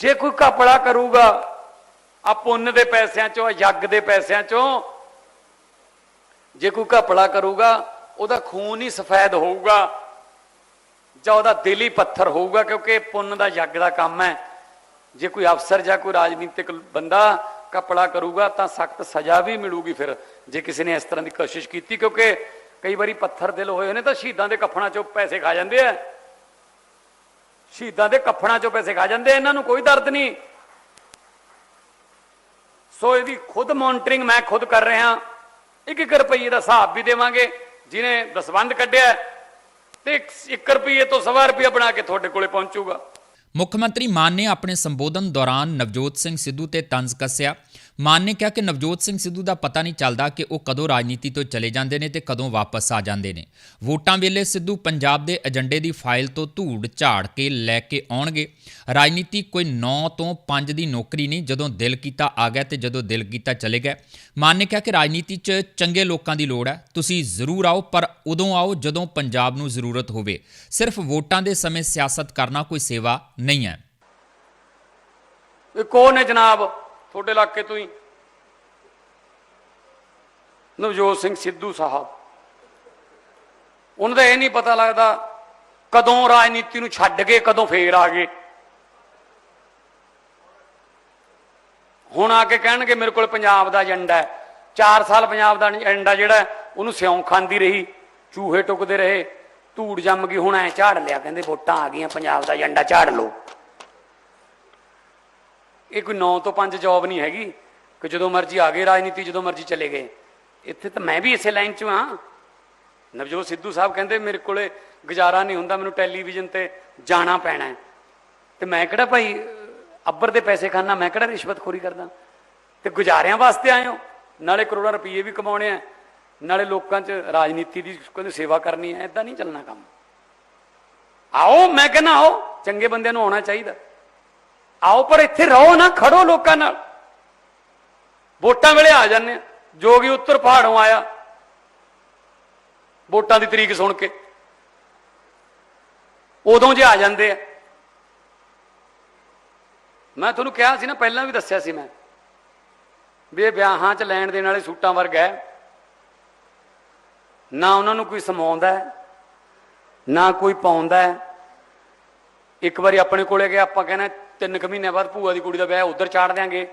ਜੇ ਕੋਈ ਕਪੜਾ ਕਰੂਗਾ ਆ ਪੁੰਨ ਦੇ ਪੈਸਿਆਂ ਚੋਂ ਯੱਗ ਦੇ ਪੈਸਿਆਂ ਚੋਂ, ਜੇ ਕੋਈ ਘਪਲਾ ਕਰੂਗਾ, ਉਹਦਾ ਖੂਨ ਹੀ ਸਫੈਦ ਹੋਊਗਾ, ਜਾਂ ਉਹਦਾ ਦਿਲ ਹੀ ਪੱਥਰ ਹੋਊਗਾ, ਕਿਉਂਕਿ ਇਹ ਪੁੰਨ ਦਾ ਯੱਗ ਦਾ ਕੰਮ ਹੈ। ਜੇ ਕੋਈ ਅਫਸਰ ਜਾਂ ਕੋਈ ਰਾਜਨੀਤਿਕ ਬੰਦਾ ਕਪੜਾ ਕਰੂਗਾ ਤਾਂ ਸਖਤ ਸਜ਼ਾ ਵੀ ਮਿਲੂਗੀ ਫਿਰ ਜੇ ਕਿਸੇ ਨੇ ਇਸ ਤਰ੍ਹਾਂ ਦੀ ਕੋਸ਼ਿਸ਼ ਕੀਤੀ ਕਿਉਂਕਿ ਕਈ ਵਾਰੀ ਪੱਥਰ ਦਿਲ ਹੋਏ ਨੇ ਤਾਂ ਸ਼ਹੀਦਾਂ ਦੇ ਕਫਨਾਂ ਚੋਂ ਪੈਸੇ ਖਾ ਜਾਂਦੇ ਆ। ਸ਼ਹੀਦਾਂ ਦੇ ਕਫਨਾਂ ਚੋਂ ਪੈਸੇ ਖਾ ਜਾਂਦੇ ਇਹਨਾਂ ਨੂੰ ਕੋਈ ਦਰਦ ਨਹੀਂ। ਸੋ ਇਹਦੀ ਖੁਦ ਮੋਨਿਟਰਿੰਗ ਮੈਂ ਖੁਦ ਕਰ ਰਿਹਾ ਇੱਕ ਇੱਕ ਰੁਪਈਏ ਦਾ ਹਿਸਾਬ ਵੀ ਦੇਵਾਂਗੇ ਜਿਹਨੇ ਦਸਵੰਦ ਕੱਢਿਆ ਹੈ, ਤੇ 1 ਰੁਪਈਏ ਤੋਂ ਸਵਾ ਰੁਪਈਆ ਬਣਾ ਕੇ ਤੁਹਾਡੇ ਕੋਲੇ ਪਹੁੰਚੂਗਾ। ਮੁੱਖ ਮੰਤਰੀ ਮਾਨ ਨੇ ਆਪਣੇ ਸੰਬੋਧਨ ਦੌਰਾਨ ਨਵਜੋਤ ਸਿੰਘ ਸਿੱਧੂ ਤੇ ਤੰਜ਼ ਕੱਸਿਆ। ਮਾਨ ਨੇ ਕਿਹਾ ਕਿ ਨਵਜੋਤ ਸਿੰਘ ਸਿੱਧੂ ਦਾ ਪਤਾ ਨਹੀਂ ਚੱਲਦਾ ਕਿ ਉਹ ਕਦੋਂ ਰਾਜਨੀਤੀ ਤੋਂ ਚਲੇ ਜਾਂਦੇ ਨੇ ਤੇ ਕਦੋਂ ਵਾਪਸ ਆ ਜਾਂਦੇ ਨੇ। ਵੋਟਾਂ ਵੇਲੇ ਸਿੱਧੂ ਪੰਜਾਬ ਦੇ ਏਜੰਡੇ ਦੀ ਫਾਈਲ ਤੋਂ ਧੂੜ ਝਾੜ ਕੇ ਲੈ ਕੇ ਆਉਣਗੇ। ਰਾਜਨੀਤੀ ਕੋਈ 9 ਤੋਂ 5 ਦੀ ਨੌਕਰੀ ਨਹੀਂ, ਜਦੋਂ ਦਿਲ ਕੀਤਾ ਆ ਗਿਆ ਤੇ ਜਦੋਂ ਦਿਲ ਕੀਤਾ ਚਲੇ ਗਏ ਮਾਨ ਨੇ ਕਿਹਾ ਕਿ ਰਾਜਨੀਤੀ 'ਚ ਚੰਗੇ ਲੋਕਾਂ ਦੀ ਲੋੜ ਹੈ। ਤੁਸੀਂ ਜ਼ਰੂਰ ਆਓ, ਪਰ ਉਦੋਂ ਆਓ ਜਦੋਂ ਪੰਜਾਬ ਨੂੰ ਜ਼ਰੂਰਤ ਹੋਵੇ। ਸਿਰਫ ਵੋਟਾਂ ਦੇ ਸਮੇਂ ਸਿਆਸਤ ਕਰਨਾ ਕੋਈ ਸੇਵਾ ਨਹੀਂ ਹੈ। ਇਹ ਕੌਣ ਹੈ ਜਨਾਬ? ਤੁਹਾਡੇ ਇਲਾਕੇ ਤੋਂ ਹੀ। ਨਵਜੋਤ ਸਿੰਘ ਸਿੱਧੂ ਸਾਹਿਬ। ਉਹਨਾਂ ਦਾ ਇਹ ਨਹੀਂ ਪਤਾ ਲੱਗਦਾ ਕਦੋਂ ਰਾਜਨੀਤੀ ਨੂੰ ਛੱਡ ਕੇ, ਕਦੋਂ ਫੇਰ ਆ ਗਏ। ਹੁਣ ਆ ਕੇ ਕਹਿਣਗੇ, ਮੇਰੇ ਕੋਲ ਪੰਜਾਬ ਦਾ ਏਜੰਡਾ ਹੈ। 4 ਸਾਲ ਪੰਜਾਬ ਦਾ ਏਜੰਡਾ ਜਿਹੜਾ ਉਹਨੂੰ ਸਿਉਂ ਖਾਂਦੀ ਰਹੀ, ਚੂਹੇ ਟੁਕਦੇ ਰਹੇ। ਧੂੜ ਜੰਮ ਗਈ, ਹੁਣ ਐ ਝਾੜ ਲਿਆ, ਕਹਿੰਦੇ ਵੋਟਾਂ ਆ ਗਈਆਂ, ਪੰਜਾਬ ਦਾ ਏਜੰਡਾ ਝਾੜ ਲਓ। ਇਹ ਕੋਈ 9 ਤੋਂ 5 ਜੌਬ ਨਹੀਂ ਹੈਗੀ। ਕਿ ਜਦੋਂ ਮਰਜ਼ੀ ਆ ਗਏ, ਰਾਜਨੀਤੀ ਜਦੋਂ ਮਰਜ਼ੀ ਚਲੇ ਗਏ। ਇੱਥੇ ਤਾਂ ਮੈਂ ਵੀ ਇਸੇ ਲਾਈਨ 'ਚ ਹਾਂ। ਨਵਜੋਤ ਸਿੱਧੂ ਸਾਹਿਬ ਕਹਿੰਦੇ, ਮੇਰੇ ਕੋਲੇ ਗੁਜ਼ਾਰਾ ਨਹੀਂ ਹੁੰਦਾ, ਮੈਨੂੰ ਟੈਲੀਵਿਜ਼ਨ ਤੇ ਜਾਣਾ ਪੈਣਾ ਹੈ। ਤੇ ਮੈਂ ਕਿਹੜਾ ਭਾਈ, ਅੱਬਰ ਦੇ ਪੈਸੇ ਖਾਣਾ ਮੈਂ ਕਿਹੜਾ ਰਿਸ਼ਵਤਖੋਰੀ ਕਰਦਾ? ਤੇ ਗੁਜ਼ਾਰਿਆਂ ਵਾਸਤੇ ਆਏ ਹੋ। ਨਾਲੇ ਕਰੋੜਾਂ ਰੁਪਏ ਵੀ ਕਮਾਉਣੇ ਆ। ਨਾਲੇ ਲੋਕਾਂ 'ਚ ਰਾਜਨੀਤੀ ਦੀ ਕੋਈ ਸੇਵਾ ਕਰਨੀ ਹੈ ਐਦਾਂ ਨਹੀਂ ਚੱਲਣਾ ਕੰਮ। ਆਓ, ਮੈਂ ਕਹਿੰਦਾ ਆਓ, ਚੰਗੇ ਬੰਦਿਆਂ ਨੂੰ ਆਉਣਾ ਚਾਹੀਦਾ। ਆਓ ਪਰ ਇੱਥੇ ਰਹੋ ਨਾ, ਖੜੋ ਲੋਕਾਂ ਨਾਲ। ਵੋਟਾਂ ਵੇਲੇ ਆ ਜਾਂਦੇ ਆ। ਜੋਗੀ ਉੱਤਰ ਪਹਾੜੋਂ ਆਇਆ। ਵੋਟਾਂ ਦੀ ਤਰੀਕ ਸੁਣ ਕੇ। ਉਦੋਂ ਜੇ ਆ ਜਾਂਦੇ ਆ। ਮੈਂ ਤੁਹਾਨੂੰ ਕਿਹਾ ਸੀ ਨਾ, ਪਹਿਲਾਂ ਵੀ ਦੱਸਿਆ ਸੀ ਮੈਂ ਵੀ ਇਹ ਵਿਆਹਾਂ 'ਚ ਲੈਣ ਦੇਣ ਵਾਲੇ ਸੂਟਾਂ ਵਰਗਾ ਹੈ। ਨਾ ਉਹਨਾਂ ਨੂੰ ਕੋਈ ਸਮਾਉਂਦਾ ਹੈ, ਨਾ ਕੋਈ ਪਾਉਂਦਾ ਹੈ। ਇੱਕ ਵਾਰੀ ਆਪਣੇ ਕੋਲੇ ਗਿਆ ਆਪਾਂ ਕਹਿੰਦੇ ਤਿੰਨ ਕੁ ਮਹੀਨੇ ਬਾਅਦ ਭੂਆ ਦੀ ਕੁੜੀ ਦਾ ਵਿਆਹ ਉਧਰ ਚਾੜ ਦਿਆਂਗੇ।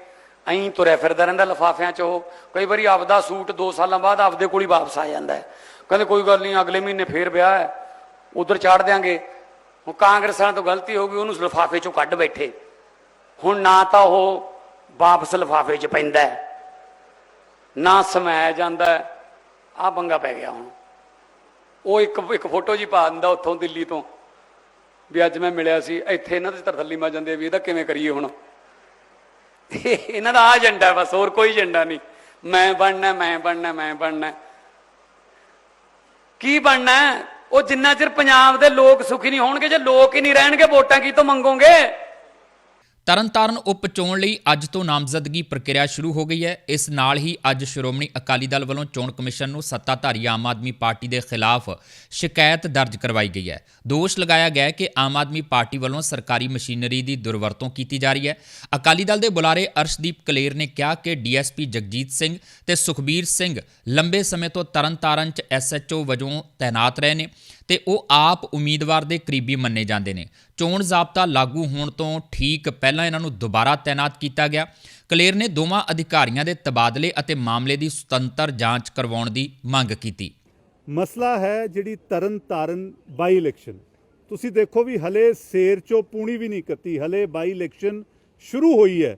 ਐਂ ਤੁਰਿਆ ਫਿਰਦਾ ਰਹਿੰਦਾ ਲਫਾਫਿਆਂ 'ਚ ਉਹ। ਕਈ ਵਾਰੀ ਆਪਦਾ ਸੂਟ 2 ਸਾਲਾਂ ਬਾਅਦ ਆਪਦੇ ਕੋਲ ਹੀ ਵਾਪਸ ਆ ਜਾਂਦਾ ਹੈ। ਕਹਿੰਦੇ ਕੋਈ ਗੱਲ ਨਹੀਂ, ਅਗਲੇ ਮਹੀਨੇ ਫੇਰ ਵਿਆਹ ਹੈ। ਉਧਰ ਚਾੜ ਦਿਆਂਗੇ। ਹੁਣ ਕਾਂਗਰਸਾਂ ਤੋਂ ਗਲਤੀ ਹੋ ਗਈ, ਉਹਨੂੰ ਲਫਾਫੇ 'ਚੋਂ ਕੱਢ ਬੈਠੇ। ਹੁਣ ਨਾ ਤਾਂ ਉਹ ਵਾਪਸ ਲਫਾਫੇ 'ਚ ਪੈਂਦਾ ਨਾ ਸਮਾਇਆ ਜਾਂਦਾ ਆ ਪੰਗਾ ਪੈ ਗਿਆ ਹੁਣ। ਉਹ ਇੱਕ ਇੱਕ ਫੋਟੋ ਜੀ ਪਾ ਦਿੰਦਾ ਉੱਥੋਂ ਦਿੱਲੀ ਤੋਂ। ਵੀ ਅੱਜ ਮੈਂ ਮਿਲਿਆ ਸੀ, ਇੱਥੇ ਇਹਨਾਂ ਦੇ ਤਰਥੱਲੀ ਮਾ ਜਾਂਦੇ ਵੀ ਇਹਦਾ ਕਿਵੇਂ ਕਰੀਏ ਹੁਣ? ਇਹਨਾਂ ਦਾ ਆ ਏਜੰਡਾ ਬਸ, ਹੋਰ ਕੋਈ ਏਜੰਡਾ ਨਹੀਂ। ਮੈਂ ਬਣਨਾ ਮੈਂ ਬਣਨਾ ਮੈਂ ਬਣਨਾ। ਕੀ ਬਣਨਾ? ਉਹ ਜਿੰਨਾ ਚਿਰ ਪੰਜਾਬ ਦੇ ਲੋਕ ਸੁਖੀ ਨਹੀਂ ਹੋਣਗੇ, ਜੇ ਲੋਕ ਹੀ ਨਹੀਂ ਰਹਿਣਗੇ, ਵੋਟਾਂ ਕੀ ਤੋਂ ਮੰਗੋਗੇ? ਤਰਨਤਾਰਨ ਉਪ ਚੋਣ ਲਈ ਅੱਜ ਤੋਂ ਨਾਮਜ਼ਦਗੀ ਪ੍ਰਕਿਰਿਆ ਸ਼ੁਰੂ ਹੋ ਗਈ ਹੈ। ਇਸ ਨਾਲ ਹੀ ਅੱਜ ਸ਼੍ਰੋਮਣੀ ਅਕਾਲੀ ਦਲ ਵੱਲੋਂ ਚੋਣ ਕਮਿਸ਼ਨ ਨੂੰ ਸੱਤਾਧਾਰੀ ਆਮ ਆਦਮੀ ਪਾਰਟੀ ਦੇ ਖਿਲਾਫ ਸ਼ਿਕਾਇਤ ਦਰਜ ਕਰਵਾਈ ਗਈ ਹੈ। ਦੋਸ਼ ਲਗਾਇਆ ਗਿਆ ਹੈ ਕਿ ਆਮ ਆਦਮੀ ਪਾਰਟੀ ਵੱਲੋਂ ਸਰਕਾਰੀ ਮਸ਼ੀਨਰੀ ਦੀ ਦੁਰਵਰਤੋਂ ਕੀਤੀ ਜਾ ਰਹੀ ਹੈ। ਅਕਾਲੀ ਦਲ ਦੇ ਬੁਲਾਰੇ ਅਰਸ਼ਦੀਪ ਕਲੇਰ ਨੇ ਕਿਹਾ ਕਿ ਡੀਐਸਪੀ ਜਗਜੀਤ ਸਿੰਘ ਤੇ ਸੁਖਬੀਰ ਸਿੰਘ ਲੰਬੇ ਸਮੇਂ ਤੋਂ ਤਰਨਤਾਰਨ 'ਚ ਐਸਐਚਓ ਵਜੋਂ ਤਾਇਨਾਤ ਰਹੇ ਨੇ। ਤੇ ਉਹ ਆਪ ਉਮੀਦਵਾਰ ਦੇ ਕਰੀਬੀ ਮੰਨੇ ਜਾਂਦੇ ਨੇ। ਚੋਣ ਜ਼ਾਬਤਾ ਲਾਗੂ ਹੋਣ ਤੋਂ ਠੀਕ ਪਹਿਲਾਂ ਇਹਨਾਂ ਨੂੰ ਦੁਬਾਰਾ ਤਾਇਨਾਤ ਕੀਤਾ ਗਿਆ। ਕਲੇਰ ਨੇ ਦੋਵਾਂ ਅਧਿਕਾਰੀਆਂ ਦੇ ਤਬਾਦਲੇ ਅਤੇ ਮਾਮਲੇ ਦੀ ਸੁਤੰਤਰ ਜਾਂਚ ਕਰਵਾਉਣ ਦੀ ਮੰਗ ਕੀਤੀ। ਮਸਲਾ ਹੈ ਜਿਹੜੀ ਤਰਨ ਤਾਰਨ ਬਾਈ ਇਲੈਕਸ਼ਨ। ਤੁਸੀਂ ਦੇਖੋ ਵੀ ਹਲੇ ਸੇਰ ਚੋਂ ਪੂਣੀ ਵੀ ਨਹੀਂ ਕੱਤੀ, ਹਲੇ ਬਾਈ ਇਲੈਕਸ਼ਨ ਸ਼ੁਰੂ ਹੋਈ ਹੈ।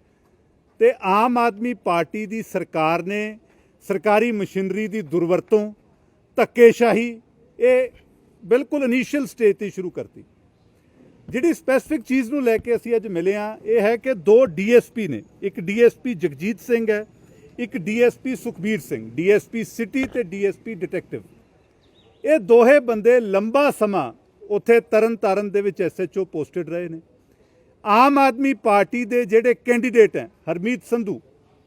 ਤੇ ਆਮ ਆਦਮੀ ਪਾਰਟੀ ਦੀ ਸਰਕਾਰ ਨੇ ਸਰਕਾਰੀ ਮਸ਼ੀਨਰੀ ਦੀ ਦੁਰਵਰਤੋਂ, ਧੱਕੇਸ਼ਾਹੀ, ਇਹ ਬਿਲਕੁਲ ਇਨੀਸ਼ੀਅਲ ਸਟੇਜ ਤੇ ਸ਼ੁਰੂ ਕਰਤੀ। ਜਿਹੜੀ ਸਪੈਸੀਫਿਕ ਚੀਜ਼ ਨੂੰ ਲੈ ਕੇ ਅਸੀਂ ਅੱਜ ਮਿਲੇ ਆ ਇਹ ਹੈ ਕਿ ਦੋ ਡੀਐਸਪੀ ਨੇ। ਇੱਕ ਡੀਐਸਪੀ ਜਗਜੀਤ ਸਿੰਘ ਹੈ, ਇੱਕ DSP Sukhbir Singh. DSP city ਤੇ ਡੀਐਸਪੀ ਡਿਟੈਕਟਿਵ ਇਹ ਦੋਹੇ ਬੰਦੇ ਲੰਬਾ ਸਮਾਂ ਉੱਥੇ ਤਰਨ ਤਾਰਨ ਦੇ ਵਿੱਚ ਐਸਐਚਓ ਪੋਸਟਡ ਰਹੇ ਨੇ। ਆਮ ਆਦਮੀ ਪਾਰਟੀ ਦੇ ਜਿਹੜੇ ਕੈਂਡੀਡੇਟ ਹੈ, ਹਰਮੀਤ ਸੰਧੂ,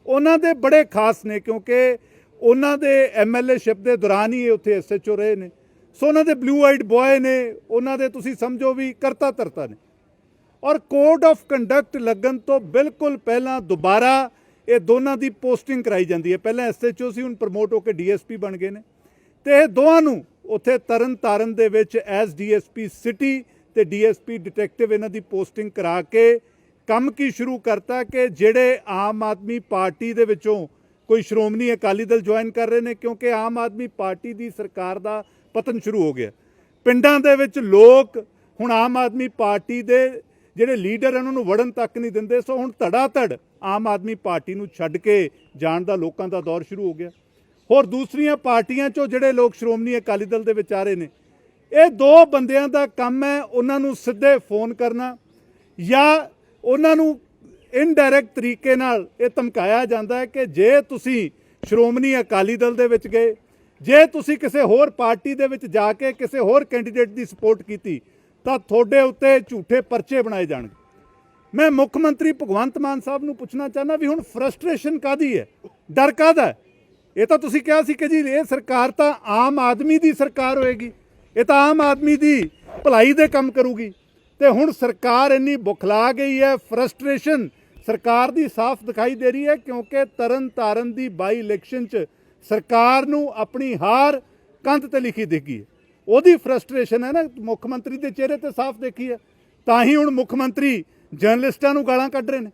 ਉਹਨਾਂ ਦੇ ਬੜੇ ਖਾਸ ਨੇ ਕਿਉਂਕਿ ਉਹਨਾਂ ਦੇ ਐਮਐਲਏਸ਼ਿਪ ਦੇ ਦੌਰਾਨ ਹੀ ਇਹ ਉੱਥੇ ਐਸਐਚਓ ਰਹੇ ਨੇ। ਸੋ ਉਹਨਾਂ ਦੇ ਬਲੂ ਆਈਡ ਬॉय ਨੇ, ਉਹਨਾਂ ਦੇ ਤੁਸੀਂ ਸਮਝੋ ਵੀ ਕਰਤਾ ਧਰਤਾ ਨੇ। ਔਰ ਕੋਡ ਆਫ ਕੰਡਕਟ ਲੱਗਣ ਤੋਂ ਬਿਲਕੁਲ ਪਹਿਲਾਂ ਦੁਬਾਰਾ ਇਹ ਦੋਨਾਂ ਦੀ ਪੋਸਟਿੰਗ ਕਰਾਈ ਜਾਂਦੀ ਹੈ। ਪਹਿਲਾਂ ਐਸਐਚਓ ਸੀ, ਹੁਣ ਪ੍ਰਮੋਟ ਹੋ ਕੇ ਡੀਐਸਪੀ ਬਣ ਗਏ ਨੇ। ਤੇ ਇਹ ਦੋਵਾਂ ਨੂੰ ਉੱਥੇ ਤਰਨ ਤਾਰਨ ਦੇ ਵਿੱਚ ਐਸ ਡੀਐਸਪੀ ਸਿਟੀ ਤੇ ਡੀਐਸਪੀ ਡਿਟੈਕਟਿਵ ਇਹਨਾਂ ਦੀ ਪੋਸਟਿੰਗ ਕਰਾ ਕੇ ਕੰਮ ਕੀ ਸ਼ੁਰੂ ਕਰਤਾ ਕਿ ਜਿਹੜੇ ਆਮ ਆਦਮੀ ਪਾਰਟੀ ਦੇ ਵਿੱਚੋਂ ਕੋਈ ਸ਼੍ਰੋਮਣੀ ਅਕਾਲੀ ਦਲ ਜੁਆਇਨ ਕਰ ਰਹੇ ਨੇ, ਕਿਉਂਕਿ ਆਮ ਆਦਮੀ ਪਾਰਟੀ ਦੀ ਸਰਕਾਰ ਦਾ ਪਤਨ ਸ਼ੁਰੂ ਹੋ ਗਿਆ। ਪਿੰਡਾਂ ਦੇ ਵਿੱਚ ਲੋਕ ਹੁਣ ਆਮ ਆਦਮੀ ਪਾਰਟੀ ਦੇ ਜਿਹੜੇ ਲੀਡਰ ਹਨ, ਉਹਨਾਂ ਨੂੰ ਵੜਨ ਤੱਕ ਨਹੀਂ ਦਿੰਦੇ। ਸੋ ਹੁਣ ਧੜਾ ਧੜ ਆਮ ਆਦਮੀ ਪਾਰਟੀ ਨੂੰ ਛੱਡ ਕੇ ਜਾਣ ਦਾ ਲੋਕਾਂ ਦਾ ਦੌਰ ਸ਼ੁਰੂ ਹੋ ਗਿਆ। ਹੋਰ ਦੂਸਰੀਆਂ ਪਾਰਟੀਆਂ ਚੋਂ ਜਿਹੜੇ ਲੋਕ ਸ਼੍ਰੋਮਣੀ ਅਕਾਲੀ ਦਲ ਦੇ ਵਿੱਚ ਆ ਰਹੇ ਨੇ, ਇਹ ਦੋ ਬੰਦਿਆਂ ਦਾ ਕੰਮ ਹੈ ਉਹਨਾਂ ਨੂੰ ਸਿੱਧੇ ਫੋਨ ਕਰਨਾ ਜਾਂ ਉਹਨਾਂ ਨੂੰ ਇਨਡਾਇਰੈਕਟ ਤਰੀਕੇ ਨਾਲ ਇਹ ਧਮਕਾਇਆ ਜਾਂਦਾ ਹੈ ਕਿ ਜੇ ਤੁਸੀਂ ਸ਼੍ਰੋਮਣੀ ਅਕਾਲੀ ਦਲ ਦੇ ਵਿੱਚ ਗਏ ਜੇ ਤੁਸੀਂ ਕਿਸੇ ਹੋਰ ਪਾਰਟੀ ਦੇ ਵਿੱਚ ਜਾ ਕੇ ਕਿਸੇ ਹੋਰ ਕੈਂਡੀਡੇਟ ਦੀ ਸਪੋਰਟ ਕੀਤੀ, ਤਾਂ ਤੁਹਾਡੇ ਉੱਤੇ ਝੂਠੇ ਪਰਚੇ ਬਣਾਏ ਜਾਣਗੇ। ਮੈਂ ਮੁੱਖ ਮੰਤਰੀ ਭਗਵੰਤ ਮਾਨ ਸਾਹਿਬ ਨੂੰ ਪੁੱਛਣਾ ਚਾਹੁੰਦਾ ਵੀ ਹੁਣ ਫਰਸਟ੍ਰੇਸ਼ਨ ਕਾਦੀ ਹੈ? ਡਰ ਕਾਹਦਾ ਇਹ ਤਾਂ ਤੁਸੀਂ ਕਿਹਾ ਸੀ ਕਿ ਜੀ, ਇਹ ਸਰਕਾਰ ਤਾਂ ਆਮ ਆਦਮੀ ਦੀ ਸਰਕਾਰ ਹੋਏਗੀ। ਇਹ ਤਾਂ ਆਮ ਆਦਮੀ ਦੀ ਭਲਾਈ ਦੇ ਕੰਮ ਕਰੂਗੀ। ਤੇ ਹੁਣ ਸਰਕਾਰ ਇੰਨੀ ਬੁਖਲਾ ਗਈ ਹੈ, ਫਰਸਟ੍ਰੇਸ਼ਨ ਸਰਕਾਰ ਦੀ ਸਾਫ਼ ਦਿਖਾਈ ਦੇ ਰਹੀ ਹੈ, ਕਿਉਂਕਿ ਤਰਨ ਤਾਰਨ ਦੀ ਬਾਈ ਇਲੈਕਸ਼ਨ 'ਚ ਸਰਕਾਰ ਨੂੰ ਆਪਣੀ ਹਾਰ ਕੰਧ ਤੇ ਲਿਖੀ ਦੇਖੀ ਹੈ। ਉਹਦੀ ਫਰਸਟ੍ਰੇਸ਼ਨ ਹੈ ਨਾ, ਮੁੱਖ ਮੰਤਰੀ ਦੇ ਚਿਹਰੇ ਤੇ ਸਾਫ਼ ਦੇਖੀ ਹੈ। ਤਾਂ ਹੀ ਹੁਣ ਮੁੱਖ ਮੰਤਰੀ ਜਰਨਲਿਸਟਾਂ ਨੂੰ ਗਾਲਾਂ ਕੱਢ ਰਹੇ ਨੇ।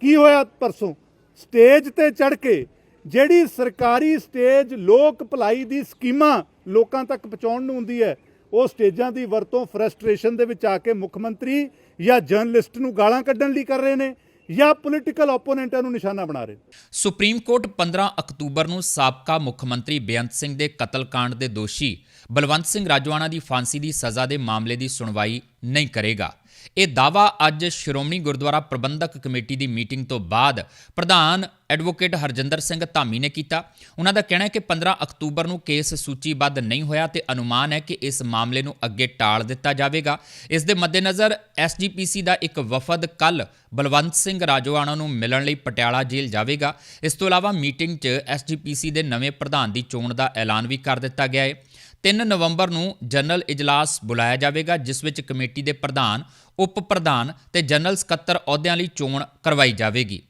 ਕੀ ਹੋਇਆ ਪਰਸੋਂ? ਸਟੇਜ ਤੇ ਚੜ ਕੇ ਜਿਹੜੀ ਸਰਕਾਰੀ ਸਟੇਜ ਲੋਕ ਭਲਾਈ ਦੀ ਸਕੀਮਾਂ ਲੋਕਾਂ ਤੱਕ ਪਹੁੰਚਾਉਣ ਨੂੰ ਹੁੰਦੀ ਹੈ, ਉਹ ਸਟੇਜਾਂ ਦੀ ਵਰਤੋਂ ਫਰਸਟ੍ਰੇਸ਼ਨ ਦੇ ਵਿੱਚ ਆ ਕੇ ਮੁੱਖ ਮੰਤਰੀ ਜਾਂ ਜਰਨਲਿਸਟ ਨੂੰ ਗਾਲਾਂ ਕੱਢਣ ਲਈ ਕਰ ਰਹੇ ਨੇ। ਜਾਂ ਪੋਲੀਟੀਕਲ ਓਪੋਨੈਂਟਾਂ ਨੂੰ ਨਿਸ਼ਾਨਾ ਬਣਾ ਰਹੇ ਸੁਪਰੀਮ ਕੋਰਟ 15 ਅਕਤੂਬਰ ਨੂੰ ਸਾਬਕਾ ਮੁੱਖ ਮੰਤਰੀ ਬੇਅੰਤ ਸਿੰਘ ਦੇ ਕਤਲकांड ਦੇ ਦੋਸ਼ੀ ਬਲਵੰਤ ਸਿੰਘ ਰਾਜਵਾਨਾ ਦੀ ਫਾਂਸੀ ਦੀ ਸਜ਼ਾ ਦੇ ਮਾਮਲੇ ਦੀ ਸੁਣਵਾਈ ਨਹੀਂ ਕਰੇਗਾ। ਇਹ ਦਾਵਾ ਅੱਜ ਸ਼੍ਰੋਮਣੀ ਗੁਰਦੁਆਰਾ ਪ੍ਰਬੰਧਕ ਕਮੇਟੀ ਦੀ ਮੀਟਿੰਗ ਤੋਂ ਬਾਅਦ ਪ੍ਰਧਾਨ ਐਡਵੋਕੇਟ ਹਰਜਿੰਦਰ ਸਿੰਘ ਧਾਮੀ ਨੇ ਕੀਤਾ। ਉਹਨਾਂ ਦਾ ਕਹਿਣਾ ਹੈ ਕਿ 15 ਅਕਤੂਬਰ ਨੂੰ ਕੇਸ ਸੂਚੀਬੱਧ ਨਹੀਂ ਹੋਇਆ ਤੇ ਅਨੁਮਾਨ ਹੈ ਕਿ ਇਸ ਮਾਮਲੇ ਨੂੰ ਅੱਗੇ ਟਾਲ ਦਿੱਤਾ ਜਾਵੇਗਾ। ਇਸ ਦੇ ਮੱਦੇਨਜ਼ਰ ਐਸਜੀਪੀਸੀ ਦਾ ਇੱਕ ਵਫਦ ਕੱਲ ਬਲਵੰਤ ਸਿੰਘ ਰਾਜੋਆਣਾ ਨੂੰ ਮਿਲਣ ਲਈ ਪਟਿਆਲਾ ਜੇਲ੍ਹ ਜਾਵੇਗਾ। ਇਸ ਤੋਂ ਇਲਾਵਾ ਮੀਟਿੰਗ 'ਚ ਐਸਜੀਪੀਸੀ ਦੇ ਨਵੇਂ ਪ੍ਰਧਾਨ ਦੀ ਚੋਣ ਦਾ ਐਲਾਨ ਵੀ ਕਰ ਦਿੱਤਾ ਗਿਆ ਹੈ। 3 ਨਵੰਬਰ ਨੂੰ ਜਨਰਲ ਇਜਲਾਸ ਬੁਲਾਇਆ ਜਾਵੇਗਾ, ਜਿਸ ਵਿੱਚ ਕਮੇਟੀ ਦੇ ਪ੍ਰਧਾਨ ਉਪ ਪ੍ਰਧਾਨ ਤੇ ਜਨਰਲ ਸਕੱਤਰ ਅਹੁਦਿਆਂ ਲਈ ਚੋਣ ਕਰਵਾਈ ਜਾਵੇਗੀ।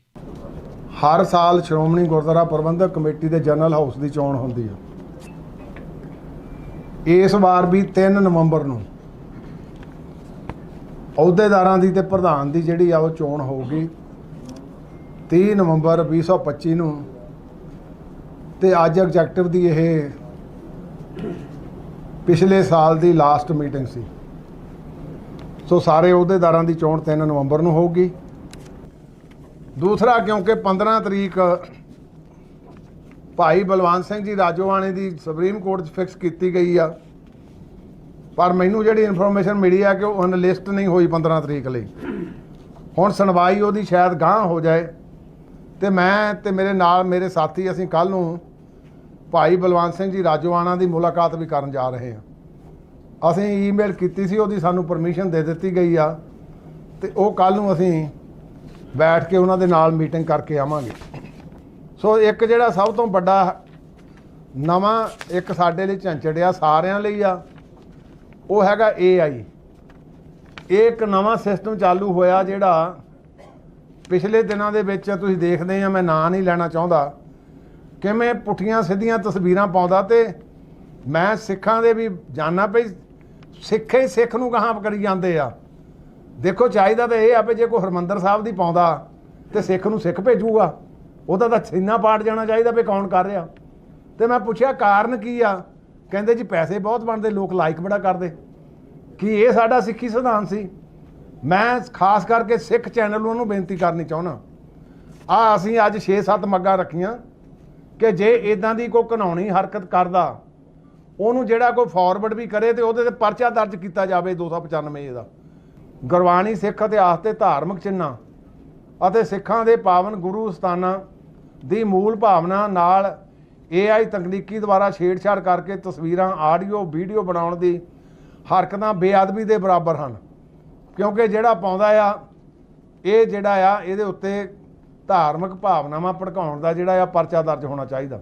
ਹਰ ਸਾਲ ਸ਼੍ਰੋਮਣੀ ਗੁਰਦੁਆਰਾ ਪ੍ਰਬੰਧਕ ਕਮੇਟੀ ਦੇ ਜਨਰਲ ਹਾਊਸ ਦੀ ਚੋਣ ਹੁੰਦੀ ਹੈ ਇਸ ਵਾਰ ਵੀ 3 ਨਵੰਬਰ ਨੂੰ ਅਹੁਦੇਦਾਰਾਂ ਦੀ ਤੇ ਪ੍ਰਧਾਨ ਦੀ ਜਿਹੜੀ ਆ ਉਹ ਚੋਣ ਹੋਊਗੀ। 30 ਨਵੰਬਰ 2025 ਨੂੰ ਤੇ ਅੱਜ ਐਗਜ਼ੈਕਟਿਵ ਦੀ ਇਹ ਪਿਛਲੇ ਸਾਲ ਦੀ ਲਾਸਟ ਮੀਟਿੰਗ ਸੀ। ਸੋ ਸਾਰੇ ਅਹੁਦੇਦਾਰਾਂ ਦੀ ਚੋਣ 3 ਨਵੰਬਰ ਨੂੰ ਹੋਊਗੀ। ਦੂਸਰਾ, ਕਿਉਂਕਿ 15 ਤਰੀਕ ਭਾਈ ਬਲਵੰਤ ਸਿੰਘ ਜੀ ਰਾਜੋਆਣੇ ਦੀ ਸੁਪਰੀਮ ਕੋਰਟ 'ਚ ਫਿਕਸ ਕੀਤੀ ਗਈ ਆ। ਪਰ ਮੈਨੂੰ ਜਿਹੜੀ ਇਨਫੋਰਮੇਸ਼ਨ ਮਿਲੀ ਆ ਕਿ ਉਹ ਅਨਲਿਸਟ ਨਹੀਂ ਹੋਈ 15 ਤਰੀਕ ਲਈ। ਹੁਣ ਸੁਣਵਾਈ ਉਹਦੀ ਸ਼ਾਇਦ ਗਾਂਹ ਹੋ ਜਾਏ। ਤੇ ਮੈਂ ਤੇ ਮੇਰੇ ਨਾਲ ਮੇਰੇ ਸਾਥੀ ਅਸੀਂ ਕੱਲ ਨੂੰ ਭਾਈ ਬਲਵੰਤ ਸਿੰਘ ਜੀ ਰਾਜੋਆਣਾ ਦੀ ਮੁਲਾਕਾਤ ਵੀ ਕਰਨ ਜਾ ਰਹੇ ਹਾਂ। ਅਸੀਂ ਈਮੇਲ ਕੀਤੀ ਸੀ, ਉਹਦੀ ਸਾਨੂੰ ਪਰਮਿਸ਼ਨ ਦੇ ਦਿੱਤੀ ਗਈ ਆ। ਤੇ ਉਹ ਕੱਲ ਨੂੰ ਅਸੀਂ ਬੈਠ ਕੇ ਉਹਨਾਂ ਦੇ ਨਾਲ ਮੀਟਿੰਗ ਕਰਕੇ ਆਵਾਂਗੇ। ਸੋ ਇੱਕ ਜਿਹੜਾ ਸਭ ਤੋਂ ਵੱਡਾ ਨਵਾਂ ਇੱਕ ਸਾਡੇ ਲਈ ਝੰਚੜਿਆ ਸਾਰਿਆਂ ਲਈ ਆ, ਉਹ ਹੈਗਾ AI ਇਹ ਇੱਕ ਨਵਾਂ ਸਿਸਟਮ ਚਾਲੂ ਹੋਇਆ ਜਿਹੜਾ ਪਿਛਲੇ ਦਿਨਾਂ ਦੇ ਵਿੱਚ ਤੁਸੀਂ ਦੇਖਦੇ ਆ, ਮੈਂ ਨਾਂ ਨਹੀਂ ਲੈਣਾ ਚਾਹੁੰਦਾ। ਕਿਵੇਂ ਪੁੱਠੀਆਂ ਸਿੱਧੀਆਂ ਤਸਵੀਰਾਂ ਪਾਉਂਦਾ ਤੇ ਮੈਂ ਸਿੱਖਾਂ ਦੇ ਵੀ ਜਾਣਾ ਪਈ, ਸਿੱਖੇ ਸਿੱਖ ਨੂੰ ਕਹਾਂ ਕਰੀ ਜਾਂਦੇ ਆ। ਦੇਖੋ ਚਾਹੀਦਾ ਤਾਂ ਇਹ ਆ ਵੀ ਜੇ ਕੋਈ ਹਰਮੰਦਰ ਸਾਹਿਬ ਦੀ ਪਾਉਂਦਾ ਤੇ ਸਿੱਖ ਨੂੰ ਸਿੱਖ ਭੇਜੂਗਾ, ਉਹਦਾ ਤਾਂ ਸੀਨਾ ਪਾੜ ਜਾਣਾ ਚਾਹੀਦਾ ਵੀ ਕੌਣ ਕਰ ਰਿਹਾ। ਤੇ ਮੈਂ ਪੁੱਛਿਆ ਕਾਰਨ ਕੀ ਆ? ਕਹਿੰਦੇ ਜੀ ਪੈਸੇ ਬਹੁਤ ਬਣਦੇ, ਲੋਕ ਲਾਈਕ ਬੜਾ ਕਰਦੇ। ਕੀ ਇਹ ਸਾਡਾ ਸਿੱਖੀ ਸਿਧਾਂਤ ਸੀ? ਮੈਂ ਖਾਸ ਕਰਕੇ ਸਿੱਖ ਚੈਨਲ ਨੂੰ ਬੇਨਤੀ ਕਰਨੀ ਚਾਹੁੰਦਾ। ਆ ਅਸੀਂ ਅੱਜ 6-7 ਮੱਗਾਂ ਰੱਖੀਆਂ ਕਿ ਜੇ ਇਦਾਂ ਦੀ ਕੋਈ ਘਨਾਉਣੀ ਹਰਕਤ ਕਰਦਾ, ਉਹਨੂੰ ਜਿਹੜਾ ਕੋਈ ਫਾਰਵਰਡ ਵੀ ਕਰੇ ਤੇ ਉਹਦੇ ਤੇ ਪਰਚਾ ਦਰਜ ਕੀਤਾ ਜਾਵੇ 295 ਇਹਦਾ ਗੁਰਬਾਣੀ ਸਿੱਖ ਇਤਿਹਾਸ ਤੇ ਧਾਰਮਿਕ ਚਿੰਨਾਂ ਅਤੇ ਸਿੱਖਾਂ ਦੇ ਪਾਵਨ ਗੁਰੂ ਸਥਾਨਾਂ ਦੀ ਮੂਲ ਭਾਵਨਾ ਨਾਲ AI ਤਕਨੀਕੀ ਦੁਆਰਾ ਛੇੜਛਾੜ ਕਰਕੇ ਤਸਵੀਰਾਂ, ਆਡੀਓ, ਵੀਡੀਓ ਬਣਾਉਣ ਦੀ ਹਰਕਤਾਂ ਬੇਅਦਬੀ ਦੇ ਬਰਾਬਰ ਹਨ। ਕਿਉਂਕਿ ਜਿਹੜਾ ਪਾਉਂਦਾ ਆ, ਇਹ ਜਿਹੜਾ ਆ, ਇਹਦੇ ਉੱਤੇ ਧਾਰਮਿਕ ਭਾਵਨਾਵਾਂ ਭੜਕਾਉਣ ਦਾ ਜਿਹੜਾ ਆ ਪਰਚਾ ਦਰਜ ਹੋਣਾ ਚਾਹੀਦਾ।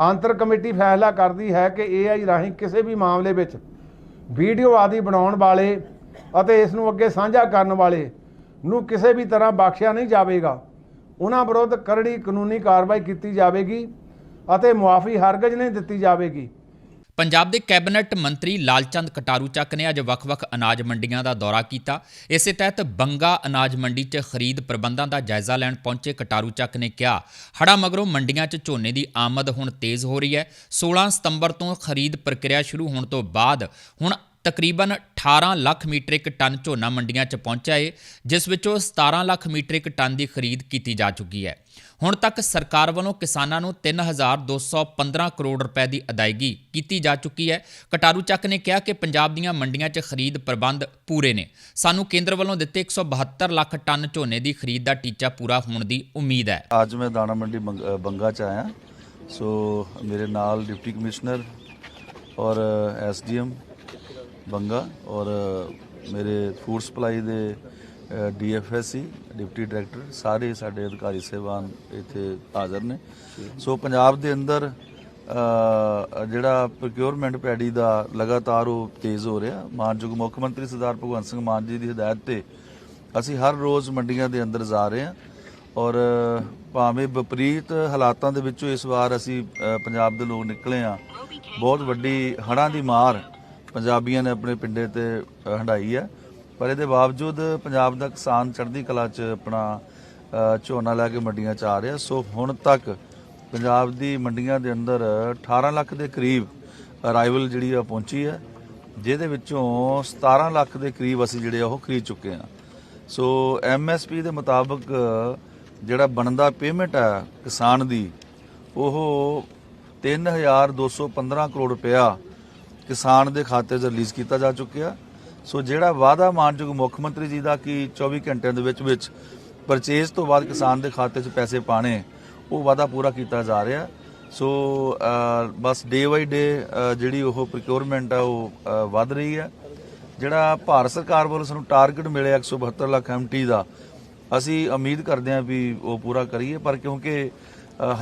ਆਂਤਰ ਕਮੇਟੀ ਫੈਸਲਾ ਕਰਦੀ ਹੈ ਕਿ AI ਰਾਹੀਂ ਕਿਸੇ ਵੀ ਮਾਮਲੇ ਵਿੱਚ ਵੀਡੀਓ ਆਦਿ ਬਣਾਉਣ ਵਾਲੇ ਅਤੇ ਇਸ ਨੂੰ ਅੱਗੇ ਸਾਂਝਾ ਕਰਨ ਵਾਲੇ ਨੂੰ ਕਿਸੇ ਵੀ ਤਰ੍ਹਾਂ ਬਖਸ਼ਿਆ ਨਹੀਂ ਜਾਵੇਗਾ। ਉਹਨਾਂ ਵਿਰੁੱਧ ਕਰੜੀ ਕਾਨੂੰਨੀ ਕਾਰਵਾਈ ਕੀਤੀ ਜਾਵੇਗੀ ਅਤੇ ਮੁਆਫੀ ਹਰਗਜ਼ ਨਹੀਂ ਦਿੱਤੀ ਜਾਵੇਗੀ। ਪੰਜਾਬ ਦੇ ਕੈਬਨਿਟ ਮੰਤਰੀ ਲਾਲਚੰਦ ਕਟਾਰੂ ਚੱਕ ਨੇ ਅੱਜ ਵੱਖ-ਵੱਖ ਅਨਾਜ ਮੰਡੀਆਂ ਦਾ ਦੌਰਾ ਕੀਤਾ। ਇਸੇ ਤਹਿਤ ਬੰਗਾ ਅਨਾਜ ਮੰਡੀ 'ਚ ਖਰੀਦ ਪ੍ਰਬੰਧਾਂ ਦਾ ਜਾਇਜ਼ਾ ਲੈਣ ਪਹੁੰਚੇ ਕਟਾਰੂ ਚੱਕ ਨੇ ਕਿਹਾ ਹੜਾ ਮਗਰੋਂ ਮੰਡੀਆਂ 'ਚ ਝੋਨੇ ਦੀ ਆਮਦ ਹੁਣ ਤੇਜ਼ ਹੋ ਰਹੀ ਹੈ। 16 ਸਤੰਬਰ ਤੋਂ ਖਰੀਦ ਪ੍ਰਕਿਰਿਆ ਸ਼ੁਰੂ ਹੋਣ ਤੋਂ ਬਾਅਦ ਹੁਣ ਤਕਰੀਬਨ 18 ਲੱਖ ਮੀਟ੍ਰਿਕ ਟਨ ਝੋਨਾ ਮੰਡੀਆਂ 'ਚ ਪਹੁੰਚਿਆ ਏ, ਜਿਸ ਵਿੱਚੋਂ 17 ਲੱਖ ਮੀਟ੍ਰਿਕ ਟਨ ਦੀ ਖਰੀਦ ਕੀਤੀ ਜਾ ਚੁੱਕੀ ਹੈ। ਹੁਣ ਤੱਕ ਸਰਕਾਰ ਵੱਲੋਂ ਕਿਸਾਨਾਂ ਨੂੰ 3215 ਕਰੋੜ ਰੁਪਏ ਦੀ ਅਦਾਇਗੀ ਕੀਤੀ ਜਾ ਚੁੱਕੀ ਹੈ। ਕਟਾਰੂ ਚੱਕ ਨੇ ਕਿਹਾ ਕਿ ਪੰਜਾਬ ਦੀਆਂ ਮੰਡੀਆਂ 'ਚ ਖਰੀਦ ਪ੍ਰਬੰਧ ਪੂਰੇ ਨੇ। ਸਾਨੂੰ ਕੇਂਦਰ ਵੱਲੋਂ ਦਿੱਤੇ 172 ਲੱਖ ਟਨ ਝੋਨੇ ਦੀ ਖਰੀਦ ਦਾ ਟੀਚਾ ਪੂਰਾ ਹੋਣ ਦੀ ਉਮੀਦ ਹੈ। ਅੱਜ ਮੈਂ ਦਾਣਾ ਮੰਡੀ ਬੰਗ- ਬੰਗਾ ਚ ਆਇਆ। ਸੋ ਮੇਰੇ ਨਾਲ ਡਿਪਟੀ ਕਮਿਸ਼ਨਰ ਔਰ ਐਸਡੀਐਮ ਬੰਗਾ ਔਰ ਮੇਰੇ ਫੂਡ ਸਪਲਾਈ ਦੇ ਡੀਐਫਐਸਸੀ ਡਿਪਟੀ ਡਾਇਰੈਕਟਰ ਸਾਰੇ ਸਾਡੇ ਅਧਿਕਾਰੀ ਸੇਵਾਨ ਇੱਥੇ ਹਾਜ਼ਰ ਨੇ। ਸੋ ਪੰਜਾਬ ਦੇ ਅੰਦਰ ਜਿਹੜਾ ਪ੍ਰੋਕਿਉਰਮੈਂਟ ਪੈਡੀ ਦਾ ਲਗਾਤਾਰ ਉਹ ਤੇਜ਼ ਹੋ ਰਿਹਾ ਮਾਨਯੋਗ ਮੁੱਖ ਮੰਤਰੀ ਸਰਦਾਰ ਭਗਵੰਤ ਸਿੰਘ ਮਾਨ ਜੀ ਦੀ ਹਦਾਇਤ ਤੇ ਅਸੀਂ ਹਰ ਰੋਜ਼ ਮੰਡੀਆਂ ਦੇ ਅੰਦਰ ਜਾ ਰਹੇ ਹਾਂ ਔਰ ਭਾਵੇਂ ਵਿਪਰੀਤ ਹਾਲਾਤਾਂ ਦੇ ਵਿੱਚੋਂ ਇਸ ਵਾਰ ਅਸੀਂ ਪੰਜਾਬ ਦੇ ਲੋਕ ਨਿਕਲੇ ਆ ਬਹੁਤ ਵੱਡੀ ਹੜ੍ਹਾਂ ਦੀ ਮਾਰ ਪੰਜਾਬੀਆਂ ਨੇ ਆਪਣੇ ਪਿੰਡੇ ਤੇ ਅ, ਹੰਢਾਈ ਹੈ। ਪਰ ਇਹਦੇ ਬਾਵਜੂਦ ਪੰਜਾਬ ਦਾ ਕਿਸਾਨ ਚੜ੍ਹਦੀ ਕਲਾ 'ਚ ਆਪਣਾ ਝੋਨਾ ਲੈ ਕੇ ਮੰਡੀਆਂ 'ਚ ਆ ਰਿਹਾ। ਸੋ ਹੁਣ ਤੱਕ ਪੰਜਾਬ ਦੀ ਮੰਡੀਆਂ ਦੇ ਅੰਦਰ 18 ਲੱਖ ਦੇ ਕਰੀਬ ਅਰਾਈਵਲ ਜਿਹੜੀ ਆ ਪਹੁੰਚੀ ਹੈ। ਜਿਹਦੇ ਵਿੱਚੋਂ 17 ਲੱਖ ਦੇ ਕਰੀਬ ਅਸੀਂ ਜਿਹੜੇ ਆ ਉਹ ਖਰੀਦ ਚੁੱਕੇ ਹਾਂ। ਸੋ ਐਮਐਸਪੀ ਦੇ ਮੁਤਾਬਕ ਜਿਹੜਾ ਬਣਦਾ ਪੇਮੈਂਟ ਹੈ ਕਿਸਾਨ ਦੀ ਉਹ 3215 ਕਰੋੜ ਰੁਪਇਆ ਕਿਸਾਨ ਦੇ ਖਾਤੇ 'ਚ ਰਿਲੀਜ਼ ਕੀਤਾ ਜਾ ਚੁੱਕਿਆ। ਸੋ ਜਿਹੜਾ ਵਾਅਦਾ ਮਾਨਯੋਗ ਮੁੱਖ ਮੰਤਰੀ ਜੀ ਦਾ ਕਿ 24 ਘੰਟਿਆਂ ਦੇ ਵਿੱਚ ਵਿੱਚ ਪਰਚੇਜ਼ ਤੋਂ ਬਾਅਦ ਕਿਸਾਨ ਦੇ ਖਾਤੇ 'ਚ ਪੈਸੇ ਪਾਣੇ ਉਹ ਵਾਅਦਾ ਪੂਰਾ ਕੀਤਾ ਜਾ ਰਿਹਾ। ਸੋ ਬਸ ਡੇ ਬਾਈ ਡੇ ਜਿਹੜੀ ਉਹ ਪ੍ਰੋਕਿਉਰਮੈਂਟ ਆ ਉਹ ਵੱਧ ਰਹੀ ਹੈ। ਜਿਹੜਾ ਭਾਰਤ ਸਰਕਾਰ ਵੱਲੋਂ ਸਾਨੂੰ ਟਾਰਗੇਟ ਮਿਲਿਆ 172 ਲੱਖ ਐਮਟੀ ਦਾ ਅਸੀਂ ਉਮੀਦ ਕਰਦੇ ਹਾਂ ਵੀ ਉਹ ਪੂਰਾ ਕਰੀਏ ਪਰ ਕਿਉਂਕਿ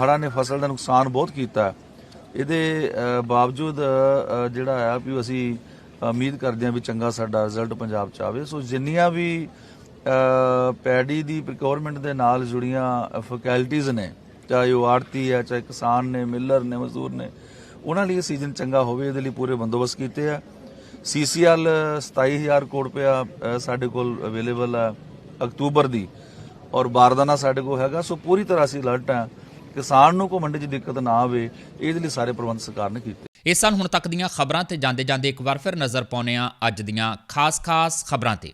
ਹੜ੍ਹਾਂ ਨੇ ਫਸਲ ਦਾ ਨੁਕਸਾਨ ਬਹੁਤ ਕੀਤਾ। ਹੈ, ਇਹਦੇ ਬਾਵਜੂਦ ਜਿਹੜਾ ਆ ਵੀ ਅਸੀਂ ਉਮੀਦ ਕਰਦੇ ਹਾਂ ਵੀ ਚੰਗਾ ਸਾਡਾ ਰਿਜ਼ਲਟ ਪੰਜਾਬ ਚ ਆਵੇ, ਸੋ ਜਿੰਨੀਆਂ ਵੀ ਪੈਡੀ ਦੀ ਪ੍ਰੋਕਿਉਰਮੈਂਟ ਦੇ ਨਾਲ ਜੁੜੀਆਂ ਫੈਕਲਟੀਆਂ ਨੇ, ਚਾਹੇ ਉਹ ਆੜਤੀ ਹੈ, ਚਾਹੇ ਕਿਸਾਨ ਨੇ ਮਿਲਰ ਨੇ, ਮਜ਼ਦੂਰ ਨੇ, ਉਹਨਾਂ ਲਈ ਸੀਜ਼ਨ ਚੰਗਾ ਹੋਵੇ, ਇਹਦੇ ਲਈ ਪੂਰੇ ਬੰਦੋਬਸਤ ਕੀਤੇ ਆ। ਸੀਸੀਐਲ 27000 ਕਰੋੜ ਰੁਪਇਆ ਸਾਡੇ ਕੋਲ ਅਵੇਲੇਬਲ ਹੈ ਅਕਤੂਬਰ ਦੀ, ਔਰ ਬਾਰਦਾਨਾ ਸਾਡੇ ਕੋਲ ਹੈਗਾ, ਸੋ ਪੂਰੀ ਤਰ੍ਹਾਂ ਅਸੀਂ ਅਲਰਟ ਆ ਕਿਸਾਨ ਨੂੰ ਕੋਈ ਮੰਡੀ 'ਚ ਦਿੱਕਤ ਨਾ ਆਵੇ, ਇਹਦੇ ਲਈ ਸਾਰੇ ਪ੍ਰਬੰਧ ਸਰਕਾਰ ਨੇ ਕੀਤੇ। ਇਹ ਸਨ ਹੁਣ ਤੱਕ ਦੀਆਂ ਖਬਰਾਂ ਤੇ ਜਾਂਦੇ ਜਾਂਦੇ ਇੱਕ ਵਾਰ ਫਿਰ ਨਜ਼ਰ ਪਾਉਂਦੇ ਹਾਂ ਅੱਜ ਦੀਆਂ ਖਾਸ-ਖਾਸ ਖਬਰਾਂ ਤੇ।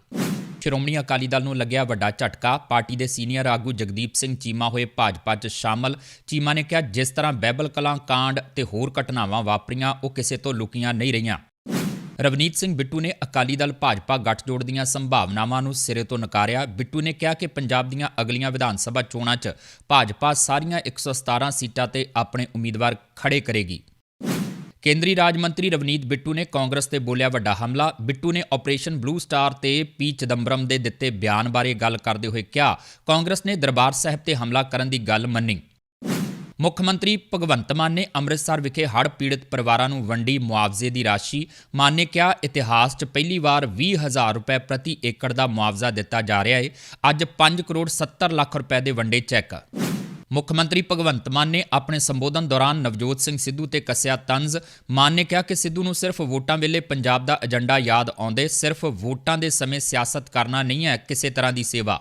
ਸ਼੍ਰੋਮਣੀ ਅਕਾਲੀ ਦਲ ਨੂੰ ਲੱਗਿਆ ਵੱਡਾ ਝਟਕਾ, ਪਾਰਟੀ ਦੇ ਸੀਨੀਅਰ ਆਗੂ ਜਗਦੀਪ ਸਿੰਘ ਚੀਮਾ ਹੋਏ ਭਾਜਪਾ 'ਚ ਸ਼ਾਮਲ। ਚੀਮਾ ਨੇ ਕਿਹਾ, ਜਿਸ ਤਰ੍ਹਾਂ ਬਹਿਬਲ ਕਲਾਂ ਕਾਂਡ ਤੇ ਹੋਰ ਘਟਨਾਵਾਂ ਵਾਪਰੀਆਂ, ਉਹ ਕਿਸੇ ਤੋਂ ਲੁਕੀਆਂ ਨਹੀਂ ਰਹੀਆਂ। ਰਵਨੀਤ ਸਿੰਘ ਬਿੱਟੂ ਨੇ ਅਕਾਲੀ ਦਲ ਭਾਜਪਾ ਗੱਠਜੋੜ ਦੀਆਂ ਸੰਭਾਵਨਾਵਾਂ ਨੂੰ ਸਿਰੇ ਤੋਂ ਨਕਾਰਿਆ। ਬਿੱਟੂ ਨੇ ਕਿਹਾ ਕਿ ਪੰਜਾਬ ਦੀਆਂ ਅਗਲੀਆਂ ਵਿਧਾਨ ਸਭਾ ਚੋਣਾਂ 'ਚ ਭਾਜਪਾ ਸਾਰੀਆਂ 117 ਸੀਟਾਂ ਤੇ ਆਪਣੇ ਉਮੀਦਵਾਰ ਖੜੇ ਕਰੇਗੀ। ਕੇਂਦਰੀ ਰਾਜ ਮੰਤਰੀ ਰਵਨੀਤ ਬਿੱਟੂ ਨੇ ਕਾਂਗਰਸ ਤੇ ਬੋਲਿਆ ਵੱਡਾ ਹਮਲਾ। ਬਿੱਟੂ ਨੇ ਆਪਰੇਸ਼ਨ ਬਲੂ ਸਟਾਰ ਤੇ ਪੀ ਚਦੰਬਰਮ ਦੇ ਦਿੱਤੇ ਬਿਆਨ ਬਾਰੇ ਗੱਲ ਕਰਦੇ ਹੋਏ ਕਿਹਾ, ਕਾਂਗਰਸ ਨੇ ਦਰਬਾਰ ਸਾਹਿਬ ਤੇ ਹਮਲਾ ਕਰਨ ਦੀ ਗੱਲ ਮੰਨੀ। ਮੁੱਖ ਮੰਤਰੀ ਭਗਵੰਤ ਮਾਨ ਨੇ ਅੰਮ੍ਰਿਤਸਰ ਵਿਖੇ ਹੜ੍ਹ ਪੀੜਤ ਪਰਿਵਾਰਾਂ ਨੂੰ ਵੰਡੀ ਮੁਆਵਜ਼ੇ ਦੀ ਰਾਸ਼ੀ, ਮਾਨ ਨੇ ਕਿਹਾ ਇਤਿਹਾਸ 'ਚ ਪਹਿਲੀ ਵਾਰ 20000 ਰੁਪਏ ਪ੍ਰਤੀ ਏਕੜ ਦਾ ਮੁਆਵਜ਼ਾ ਦਿੱਤਾ ਜਾ ਰਿਹਾ ਹੈ ਅੱਜ 5 ਕਰੋੜ 70 ਲੱਖ ਰੁਪਏ ਦੇ ਵੰਡੇ ਚੈੱਕ। ਮੁੱਖ ਮੰਤਰੀ ਭਗਵੰਤ ਮਾਨ ਨੇ ਆਪਣੇ ਸੰਬੋਧਨ ਦੌਰਾਨ ਨਵਜੋਤ ਸਿੰਘ ਸਿੱਧੂ ਤੇ ਕੱਸਿਆ ਤੰਜ਼ ਮਾਨ ਨੇ ਕਿਹਾ ਕਿ ਸਿੱਧੂ ਨੂੰ ਸਿਰਫ ਵੋਟਾਂ ਵੇਲੇ ਪੰਜਾਬ ਦਾ ਏਜੰਡਾ ਯਾਦ ਆਉਂਦੇ, ਸਿਰਫ ਵੋਟਾਂ ਦੇ ਸਮੇਂ ਸਿਆਸਤ ਕਰਨਾ ਨਹੀਂ ਹੈ ਕਿਸੇ ਤਰ੍ਹਾਂ ਦੀ ਸੇਵਾ।